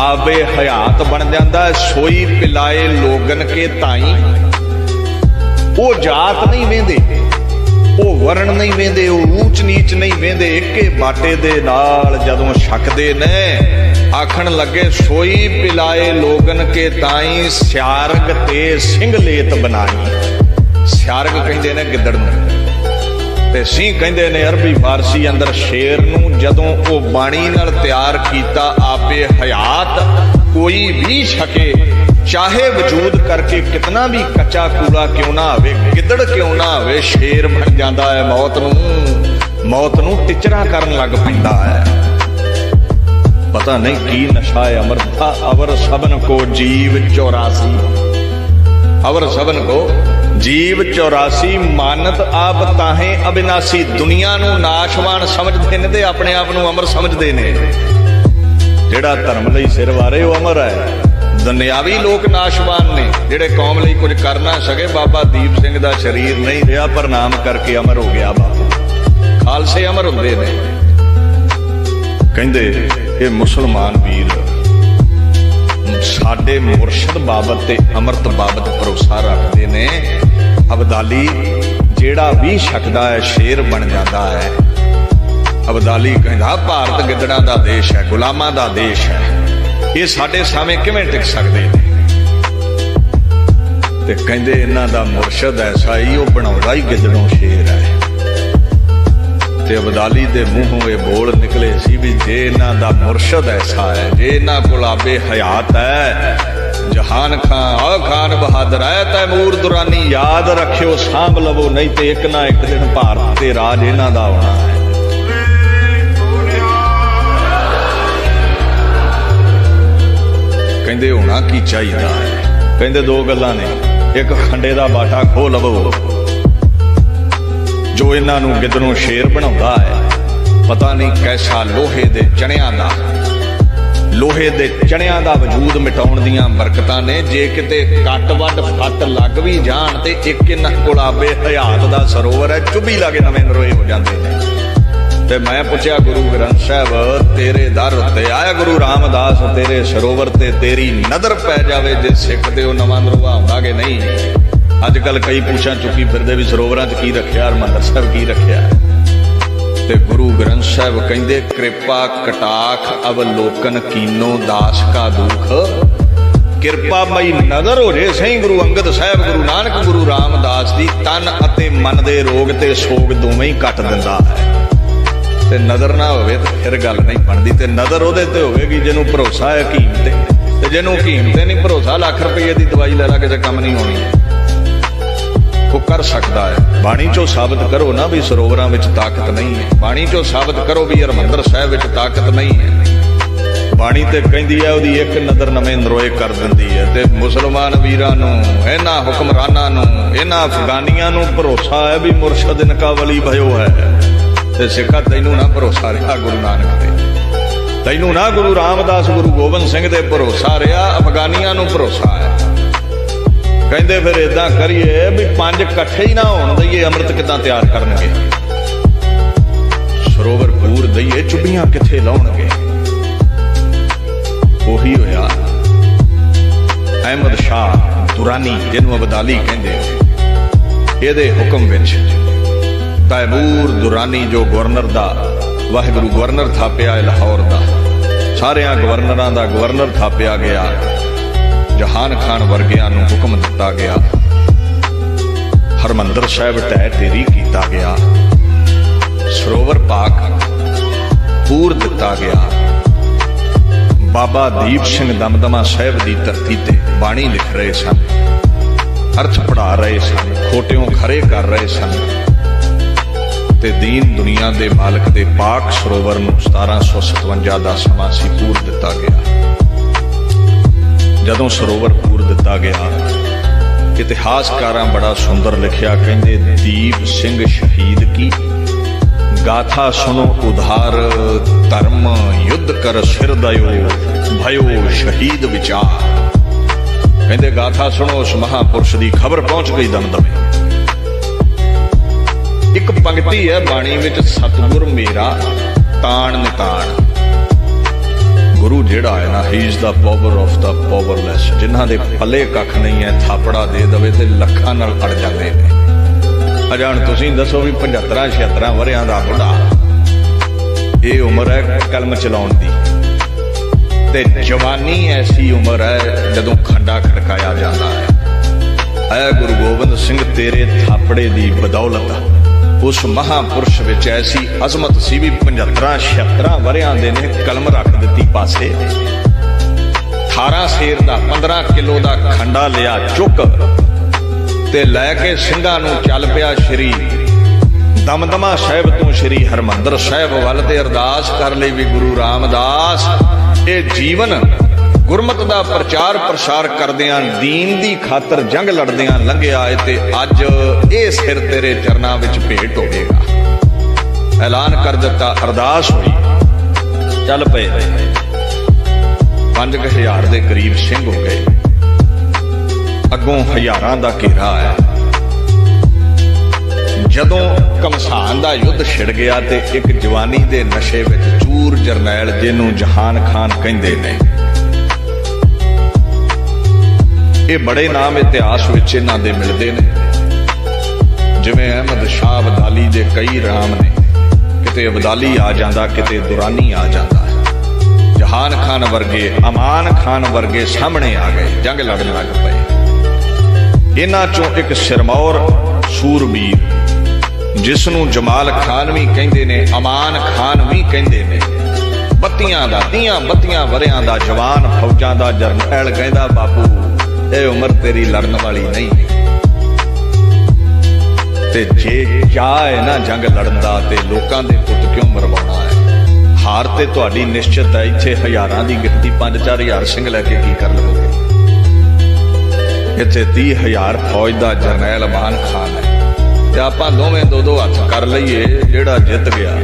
ਆਵੇ ਹਯਾਤ ਬਣ ਜਾਂਦਾ ਸੋਈ ਪਿਲਾਏ ਲੋਗਨ ਕੇ ਤਾਈ। ਉਹ ਜਾਤ ਨਹੀਂ ਵੇਂਦੇ। ਉਹ ਵਰਣ ਨਹੀਂ ਵੇਂਦੇ। ਉਹ ਊਚ ਨੀਚ ਨਹੀਂ ਵੇਂਦੇ। ਇੱਕੇ ਬਾਟੇ ਦੇ ਨਾਲ ਜਦੋਂ ਛਕਦੇ ਨੇ, ਆਖਣ ਲੱਗੇ, ਸੋਈ ਪਿਲਾਏ ਲੋਗਨ ਕੇ ਤਾਈ ਸਿਆਰਗ ਤੇ ਸਿੰਘ ਲੇਤ ਬਣਾਈ। ਸਿਆਰਗ ਕਹਿੰਦੇ ਨੇ ਗਿੱਦੜ ਨੂੰ। ਤੇ ਸਿੰਘ ਕਹਿੰਦੇ ਨੇ, ਅਰਬੀ ਫਾਰਸੀ ਅੰਦਰ ਸ਼ੇਰ ਨੂੰ ਜਦੋਂ ਉਹ ਬਾਣੀ ਨਾਲ ਤਿਆਰ ਕੀਤਾ, ਆਪੇ ਹਯਾਤ ਕੋਈ ਵੀ ਛਕੇ, ਚਾਹੇ ਵਜੂਦ ਕਰਕੇ ਕਿਤਨਾ ਵੀ ਕੱਚਾ ਕੂੜਾ ਕਿਉਂ ਨਾ ਹੋਵੇ ਗਿੱਦੜ ਕਿਉਂ ਨਾ ਹੋਵੇ ਸ਼ੇਰ ਬਣ ਜਾਂਦਾ ਹੈ ਮੌਤ ਨੂੰ। ਮੌਤ ਨੂੰ ਟਿਚਰਾ ਕਰਨ ਲੱਗ ਪੈਂਦਾ ਹੈ। ਪਤਾ ਨਹੀਂ ਕੀ ਨਸ਼ਾ ਹੈ ਅਮਰਤਾ ਅਵਰ ਸਭਨ ਕੋ ਜੀਵ 84 ਅਵਰ ਸਭਨ ਕੋ ਜੀਵ 84 ਮਾਨਤ ਆਪ ਤਾਹੇ ਅਬਿਨਾਸੀ ਦੁਨੀਆ ਨੂੰ ਨਾਸ਼ਵਾਨ ਸਮਝਦੇ ਨੇ ਤੇ ਆਪਣੇ ਆਪ ਨੂੰ ਅਮਰ ਸਮਝਦੇ ਨੇ। ਜਿਹੜਾ ਧਰਮ ਲਈ ਸਿਰ ਵਾਰੇ ਉਹ ਅਮਰ ਹੈ। ਦੁਨਿਆਵੀ ਲੋਕ ਨਾਸ਼ਵਾਨ ਨੇ, ਜਿਹੜੇ ਕੌਮ ਲਈ ਕੁਝ ਕਰਨਾ ਸਕੇ, ਬਾਬਾ ਦੀਪ ਸਿੰਘ ਦਾ ਸਰੀਰ ਨਹੀਂ ਰਿਹਾ, ਪਰ ਨਾਮ ਕਰਕੇ ਅਮਰ ਹੋ ਗਿਆ ਬਾਬਾ। ਖਾਲਸੇ ਅਮਰ ਹੁੰਦੇ ਨੇ। ਕਹਿੰਦੇ, ਇਹ ਮੁਸਲਮਾਨ ਵੀਰ ਸਾਡੇ ਮੁਰਸ਼ਦ ਬਾਬਤ ਤੇ ਅੰਮ੍ਰਿਤ ਬਾਬਤ ਭਰੋਸਾ ਰੱਖਦੇ ਨੇ। ਅਬਦਾਲੀ ਜਿਹੜਾ ਵੀ ਛਕਦਾ ਹੈ, ਸ਼ੇਰ ਬਣ ਜਾਂਦਾ ਹੈ। ਅਬਦਾਲੀ ਕਹਿੰਦਾ, ਭਾਰਤ ਗਿੱਦੜਾਂ ਦਾ ਦੇਸ਼ ਹੈ, ਗੁਲਾਮਾਂ ਦਾ ਦੇਸ਼ ਹੈ। ਇਹ ਸਾਡੇ ਸਾਹਮਣੇ ਕਿਵੇਂ ਟਿਕ ਸਕਦੇ ਨੇ? ਤੇ ਕਹਿੰਦੇ, ਇਹਨਾਂ ਦਾ ਮੁਰਸ਼ਦ ਐਸਾ ਹੀ, ਉਹ ਬਣਾਉਂਦਾ ਹੀ ਗਿੱਦੜੋਂ ਸ਼ੇਰ ਹੈ। ਤੇ ਅਬਦਾਲੀ ਦੇ ਮੂੰਹੋਂ ਇਹ ਬੋਲ ਨਿਕਲੇ ਸੀ ਵੀ ਜੇ ਇਹਨਾਂ ਦਾ ਮੁਰਸ਼ਦ ਐਸਾ ਹੈ ਜੇ ਇਹਨਾਂ ਕੋਲ ਆਬੇ ਹਯਾਤ ਹੈ। ਜਹਾਨ ਖਾਨ ਆ ਖਾਨ ਬਹਾਦਰ ਹੈ, ਤੈਮੂਰ ਦੁਰਾਨੀ, ਯਾਦ ਰੱਖਿਓ, ਸਾਂਭ ਲਵੋ, ਨਹੀਂ ਤੇ ਇੱਕ ਨਾ ਇੱਕ ਦਿਨ ਭਾਰਤ ਤੇ ਰਾਜ ਇਹਨਾਂ ਦਾ ਆਉਣਾ ਹੈ। ਕਹਿੰਦੇ ਹੋਣਾ ਕੀ ਚਾਹੀਦਾ ਹੈ? ਕਹਿੰਦੇ ਦੋ ਗੱਲਾਂ ਨੇ, ਇੱਕ ਖੰਡੇ ਦਾ ਬਾਟਾ ਖੋ ਲਵੋ ਜੋ ਇਹਨਾਂ ਨੂੰ ਗਿੱਦਰੋਂ ਸ਼ੇਰ ਬਣਾਉਂਦਾ ਹੈ, ਪਤਾ ਨਹੀਂ ਕੈਸਾ ਲੋਹੇ ਦੇ ਚਣਿਆਂ ਦਾ। ਲੋਹੇ ਦੇ ਚਣਿਆਂ ਦਾ ਵਜੂਦ ਮਿਟਾਉਣ ਦੀਆਂ ਬਰਕਤਾਂ ਨੇ, ਜੇ ਕਿਤੇ ਕੱਟ ਵੱਡ ਫੱਟ ਲੱਗ ਵੀ ਜਾਣ ਤੇ ਇੱਕ ਇਹਨਾਂ ਗੁਲਾਬੇ ਹਯਾਤ ਦਾ ਸਰੋਵਰ ਹੈ, ਚੁੱਭੀ ਲਾਗੇ ਨਵੇਂ ਨਰੋਏ ਹੋ ਜਾਂਦੇ ਨੇ। ਤੇ ਮੈਂ ਪੁੱਛਿਆ ਗੁਰੂ ਗ੍ਰੰਥ ਸਾਹਿਬ, ਤੇਰੇ ਦਰ ਉੱਤੇ ਆਇਆ ਗੁਰੂ ਰਾਮਦਾਸ, ਤੇਰੇ ਸਰੋਵਰ ਤੇ ਤੇਰੀ ਨਜ਼ਰ ਪੈ ਜਾਵੇ, ਜੇ ਸਿੱਖ ਤੇ ਉਹ ਨਵਾਂ ਨਰਵਾ ਆਉਂਦਾ ਕਿ ਨਹੀਂ? ਅੱਜ ਕੱਲ ਕਈ ਪੁੱਛਾਂ ਚੁੱਕੀ ਫਿਰਦੇ ਵੀ ਸਰੋਵਰਾਂ 'ਚ ਕੀ ਰੱਖਿਆ, ਹਰਮੰਦਰ ਸਾਹਿਬ ਕੀ ਰੱਖਿਆ ਤੇ ਗੁਰੂ ਗ੍ਰੰਥ ਸਾਹਿਬ ਕਹਿੰਦੇ, ਕਿਰਪਾ ਕਟਾਖ ਅਵਲੋਕਨ ਕੀਨੋ ਦਾਸ ਕਾ ਦੁਖ। ਕਿਰਪਾ ਮਈ ਨਜ਼ਰ ਹੋ ਜੇ ਸਹੀ ਗੁਰੂ ਅੰਗਦ ਸਾਹਿਬ, ਗੁਰੂ ਨਾਨਕ ਗੁਰੂ ਰਾਮਦਾਸ ਦੀ ਤਨ ਅਤੇ ਮਨ ਦੇ ਰੋਗ ਤੇ ਸੋਗ ਦੋਵੇਂ ਹੀ ਕੱਟ ਦਿੰਦਾ ਹੈ। ਤੇ ਨਜ਼ਰ ਨਾ ਹੋਵੇ ਤੇ ਫਿਰ ਗੱਲ ਨਹੀਂ ਬਣਦੀ। ਤੇ ਨਜ਼ਰ ਉਹਦੇ ਤੇ ਹੋਵੇਗੀ ਜਿਹਨੂੰ ਭਰੋਸਾ ਹੈ ਹਕੀਮ ਤੇ। ਤੇ ਜਿਹਨੂੰ ਹਕੀਮ ਤੇ ਨਹੀਂ, ਭਰੋਸਾ ਲੱਖ ਰੁਪਏ ਦੀ ਦਵਾਈ ਲੈ ਲਾ ਕਿਸੇ ਕੰਮ ਨਹੀਂ ਆਉਣੀ ਉਹ ਕਰ ਸਕਦਾ ਹੈ। ਬਾਣੀ ਚੋਂ ਸਾਬਤ ਕਰੋ ਨਾ ਵੀ ਸਰੋਵਰਾਂ ਵਿੱਚ ਤਾਕਤ ਨਹੀਂ ਹੈ। ਬਾਣੀ ਚੋਂ ਸਾਬਤ ਕਰੋ ਵੀ ਹਰਮੰਦਰ ਸਾਹਿਬ ਵਿੱਚ ਤਾਕਤ ਨਹੀਂ ਹੈ। ਬਾਣੀ ਤੇ ਕਹਿੰਦੀ ਹੈ, ਉਹਦੀ ਇੱਕ ਨਜ਼ਰ ਨਵੇਂ ਨਰੋਏ ਕਰ ਦਿੰਦੀ ਹੈ ਤੇ ਮੁਸਲਮਾਨ ਵੀਰਾਂ ਨੂੰ, ਇਹਨਾਂ ਹੁਕਮਰਾਨਾਂ ਨੂੰ, ਇਹਨਾਂ ਅਫਗਾਨੀਆਂ ਨੂੰ ਭਰੋਸਾ ਹੈ ਵੀ ਮੁਰਸ਼ਦ ਇਨਕਾ ਵਲੀ ਭਇਓ ਹੈ। ਤੇ ਸਿੱਖਾ ਤੈਨੂੰ ਨਾ ਭਰੋਸਾ ਰਿਹਾ ਗੁਰੂ ਨਾਨਕ ਤੇ। ਤੈਨੂੰ ਨਾ ਗੁਰੂ ਰਾਮਦਾਸ, ਗੁਰੂ ਗੋਬਿੰਦ ਸਿੰਘ ਤੇ ਭਰੋਸਾ ਰਿਹਾ, ਅਫਗਾਨੀਆਂ ਨੂੰ ਭਰੋਸਾ ਹੈ। ਕਹਿੰਦੇ ਫਿਰ ਇਦਾਂ ਕਰੀਏ ਵੀ ਪੰਜ ਇਕੱਠੇ ਹੀ ਨਾ ਹੋਣ ਦਈਏ, ਅੰਮ੍ਰਿਤ ਕਿਦਾਂ ਤਿਆਰ ਕਰਨਗੇ? ਸਰੋਵਰ ਪੂਰ ਦਈਏ, ਚੁੱਭੀਆਂ ਕਿੱਥੇ ਲਾਉਣਗੇ? ਉਹੀ ਹੋਇਆ। ਅਹਿਮਦ ਸ਼ਾਹ ਦੁਰਾਨੀ, ਜਿਹਨੂੰ ਅਬਦਾਲੀ ਕਹਿੰਦੇ ਇਹਦੇ ਹੁਕਮ ਵਿੱਚ ਤੈਮੂਰ ਦੁਰਾਨੀ ਜੋ ਗਵਰਨਰ ਦਾ, ਵਾਹਿਗੁਰੂ ਗਵਰਨਰ ਥਾਪਿਆ ਲਾਹੌਰ ਦਾ, ਸਾਰਿਆਂ ਗਵਰਨਰਾਂ ਦਾ ਗਵਰਨਰ ਥਾਪਿਆ ਗਿਆ। ਜਹਾਨ ਖਾਨ ਵਰਗਿਆਂ ਨੂੰ ਹੁਕਮ ਦਿੱਤਾ ਗਿਆ। ਹਰਮੰਦਰ ਸਾਹਿਬ ਢਹਿ ਢੇਰੀ ਕੀਤਾ ਗਿਆ। ਸਰੋਵਰ ਪਾਕ ਪੂਰ ਦਿੱਤਾ ਗਿਆ। ਬਾਬਾ ਦੀਪ ਸਿੰਘ ਦਮਦਮਾ ਸਾਹਿਬ ਦੀ ਧਰਤੀ ਤੇ ਬਾਣੀ ਲਿਖ ਰਹੇ ਸਨ। ਅਰਥ ਪੜਾ ਰਹੇ ਸਨ, ਖੋਟਿਓਂ ਖਰੇ ਕਰ ਰਹੇ ਸਨ। ਤੇ ਦੀਨ ਦੁਨੀਆ ਦੇ ਮਾਲਕ ਦੇ ਪਾਕ ਸਰੋਵਰ ਨੂੰ 1757 ਦਾ ਸਮਾਂ ਸੀ ਪੂਰ ਦਿੱਤਾ ਗਿਆ। ਜਦੋਂ ਸਰੋਵਰ ਪੂਰ ਦਿੱਤਾ ਗਿਆ, ਇਤਿਹਾਸਕਾਰਾਂ ਬੜਾ ਸੁੰਦਰ ਲਿਖਿਆ, ਕਹਿੰਦੇ ਦੀਪ ਸਿੰਘ ਸ਼ਹੀਦ ਕੀ? ਗਾਥਾ ਸੁਣੋ, ਉਧਾਰ, ਧਰਮ, ਯੁੱਧ ਕਰ ਸਿਰ ਦਇਓ, ਭਇਓ ਸ਼ਹੀਦ ਵਿਚਾਰ। ਕਹਿੰਦੇ ਗਾਥਾ ਸੁਣੋ, ਉਸ ਮਹਾਪੁਰਸ਼ ਦੀ ਖਬਰ ਪਹੁੰਚ ਗਈ ਦਮਦਮੇ। ਇੱਕ ਪੰਕਤੀ ਹੈ ਬਾਣੀ ਵਿੱਚ, ਸਤਿਗੁਰ ਮੇਰਾ ਤਾਣ ਨਿਤਾਣ। ਗੁਰੂ ਜਿਹੜਾ ਹੈ ਨਾ ਹੀ is the power of the powerless ਜਿਨ੍ਹਾਂ ਦੇ ਪੱਲੇ ਕੱਖ ਨਹੀਂ ਹੈ, ਥਾਪੜਾ ਦੇ ਦਵੇ ਤੇ ਲੱਖਾਂ ਨਾਲ ਅੜ ਜਾਂਦੇ ਨੇ। ਅਜਾਣ ਤੁਸੀਂ ਦੱਸੋ ਵੀ 75 76 ਵਰਿਆਂ ਦਾ ਬੁੱਢਾ ਇਹ ਉਮਰ ਹੈ ਕਲਮ ਚਲਾਉਣ ਦੀ। ਤੇ ਜਵਾਨੀ ਐਸੀ ਉਮਰ ਹੈ ਜਦੋਂ ਖੰਡਾ ਖੜਕਾਇਆ ਜਾਂਦਾ ਹੈ। ਐ ਗੁਰੂ ਗੋਬਿੰਦ ਸਿੰਘ ਤੇਰੇ ਥਾਪੜੇ ਦੀ ਬਦੌਲਤ ਉਸ ਮਹਾਪੁਰਸ਼ ਵਿੱਚ ਐਸੀ ਅਜ਼ਮਤ ਸੀ ਵੀ 75 76 ਵਰਿਆਂ ਦੇ ਨੇ ਕਲਮ ਰੱਖ ਦਿੱਤੀ ਪਾਸੇ। 18 ਸ਼ੇਰ ਦਾ 15 ਕਿਲੋ ਦਾ ਖੰਡਾ ਲਿਆ ਚੁੱਕ ਤੇ ਲੈ ਕੇ ਸਿੰਘਾਂ ਨੂੰ ਚੱਲ ਪਿਆ ਸ਼੍ਰੀ ਦਮਦਮਾ ਸਾਹਿਬ ਤੋਂ ਸ਼੍ਰੀ ਹਰਮੰਦਰ ਸਾਹਿਬ ਵੱਲ ਤੇ ਅਰਦਾਸ ਕਰ ਲਈ ਵੀ ਗੁਰੂ ਰਾਮਦਾਸ, ਇਹ ਜੀਵਨ ਗੁਰਮਤ ਦਾ ਪ੍ਰਚਾਰ ਪ੍ਰਸਾਰ ਕਰਦਿਆਂ, ਦੀਨ ਦੀ ਖਾਤਰ ਜੰਗ ਲੜਦਿਆਂ ਲੰਘਿਆ ਏ ਤੇ ਅੱਜ ਇਹ ਸਿਰ ਤੇਰੇ ਚਰਨਾਂ ਵਿੱਚ ਭੇਟ ਹੋਵੇਗਾ। ਐਲਾਨ ਕਰ ਦਿੱਤਾ ਅਰਦਾਸ ਹੋਈ। ਚੱਲ ਪਏ। 5000 ਦੇ ਕਰੀਬ ਸਿੰਘ ਹੋ ਗਏ। ਅੱਗੋਂ ਹਜ਼ਾਰਾਂ ਦਾ ਘੇਰਾ ਆਇਆ। ਜਦੋਂ ਕਮਸਾਨ ਦਾ ਯੁੱਧ ਛਿੜ ਗਿਆ ਤੇ ਇੱਕ ਜਵਾਨੀ ਦੇ ਨਸ਼ੇ ਵਿੱਚ ਚੂਰ ਜਰਨੈਲ ਜਿਹਨੂੰ ਜਹਾਨ ਖਾਨ ਕਹਿੰਦੇ ਨੇ ਇਹ ਬੜੇ ਨਾਮ ਇਤਿਹਾਸ ਵਿੱਚ ਇਹਨਾਂ ਦੇ ਮਿਲਦੇ ਨੇ। ਜਿਵੇਂ ਅਹਿਮਦ ਸ਼ਾਹ ਅਬਦਾਲੀ ਦੇ ਕਈ ਰਾਮ ਨੇ। ਕਿਤੇ ਅਬਦਾਲੀ ਆ ਜਾਂਦਾ, ਕਿਤੇ ਦੁਰਾਨੀ ਆ ਜਾਂਦਾ। ਜਹਾਨ ਖਾਨ ਵਰਗੇ, ਅਮਾਨ ਖਾਨ ਵਰਗੇ ਸਾਹਮਣੇ ਆ ਗਏ, ਜੰਗ ਲੜਨ ਲੱਗ ਪਏ। ਇਹਨਾਂ ਚੋਂ ਇੱਕ ਸਿਰਮੌਰ ਸੂਰਬੀਰ ਜਿਸ ਨੂੰ ਜਮਾਲ ਖਾਨ ਵੀ ਕਹਿੰਦੇ ਨੇ, ਅਮਾਨ ਖਾਨ ਵੀ ਕਹਿੰਦੇ ਨੇ। ਬੱਤੀਆਂ ਦਾ ਤੀਆਂ ਬੱਤੀਆਂ ਵਰਿਆਂ ਦਾ, ਜਵਾਨ ਫੌਜਾਂ ਦਾ ਜਰਨੈਲ ਕਹਿੰਦਾ, ਬਾਪੂ ਇਹ ਉਮਰ ਤੇਰੀ ਲੜਨ ਵਾਲੀ ਨਹੀਂ। ਤੇ ਜੇ ਚਾਹ ਹੈ ਨਾ ਜੰਗ ਲੜਨ ਦਾ, ਤੇ ਲੋਕਾਂ ਦੇ ਪੁੱਤ ਕਿਉਂ ਮਰਵਾਉਣਾ ਹੈ? ਹਾਰ ਤੇ ਤੁਹਾਡੀ ਨਿਸ਼ਚਿਤ ਹੈ, ਇੱਥੇ ਹਜ਼ਾਰਾਂ ਦੀ ਗਿਣਤੀ 5-4000 ਸਿੰਘ ਲੈ ਕੇ ਕੀ ਕਰ ਲਵੋਗੇ? ਇੱਥੇ 30000 ਫੌਜ ਦਾ ਜਰਨੈਲ ਮਾਨ ਖਾਨ ਹੈ। ਤੇ ਆਪਾਂ ਦੋਵੇਂ ਦੋ ਦੋ ਹੱਥ ਕਰ ਲਈਏ, ਜਿਹੜਾ ਜਿੱਤ ਗਿਆ,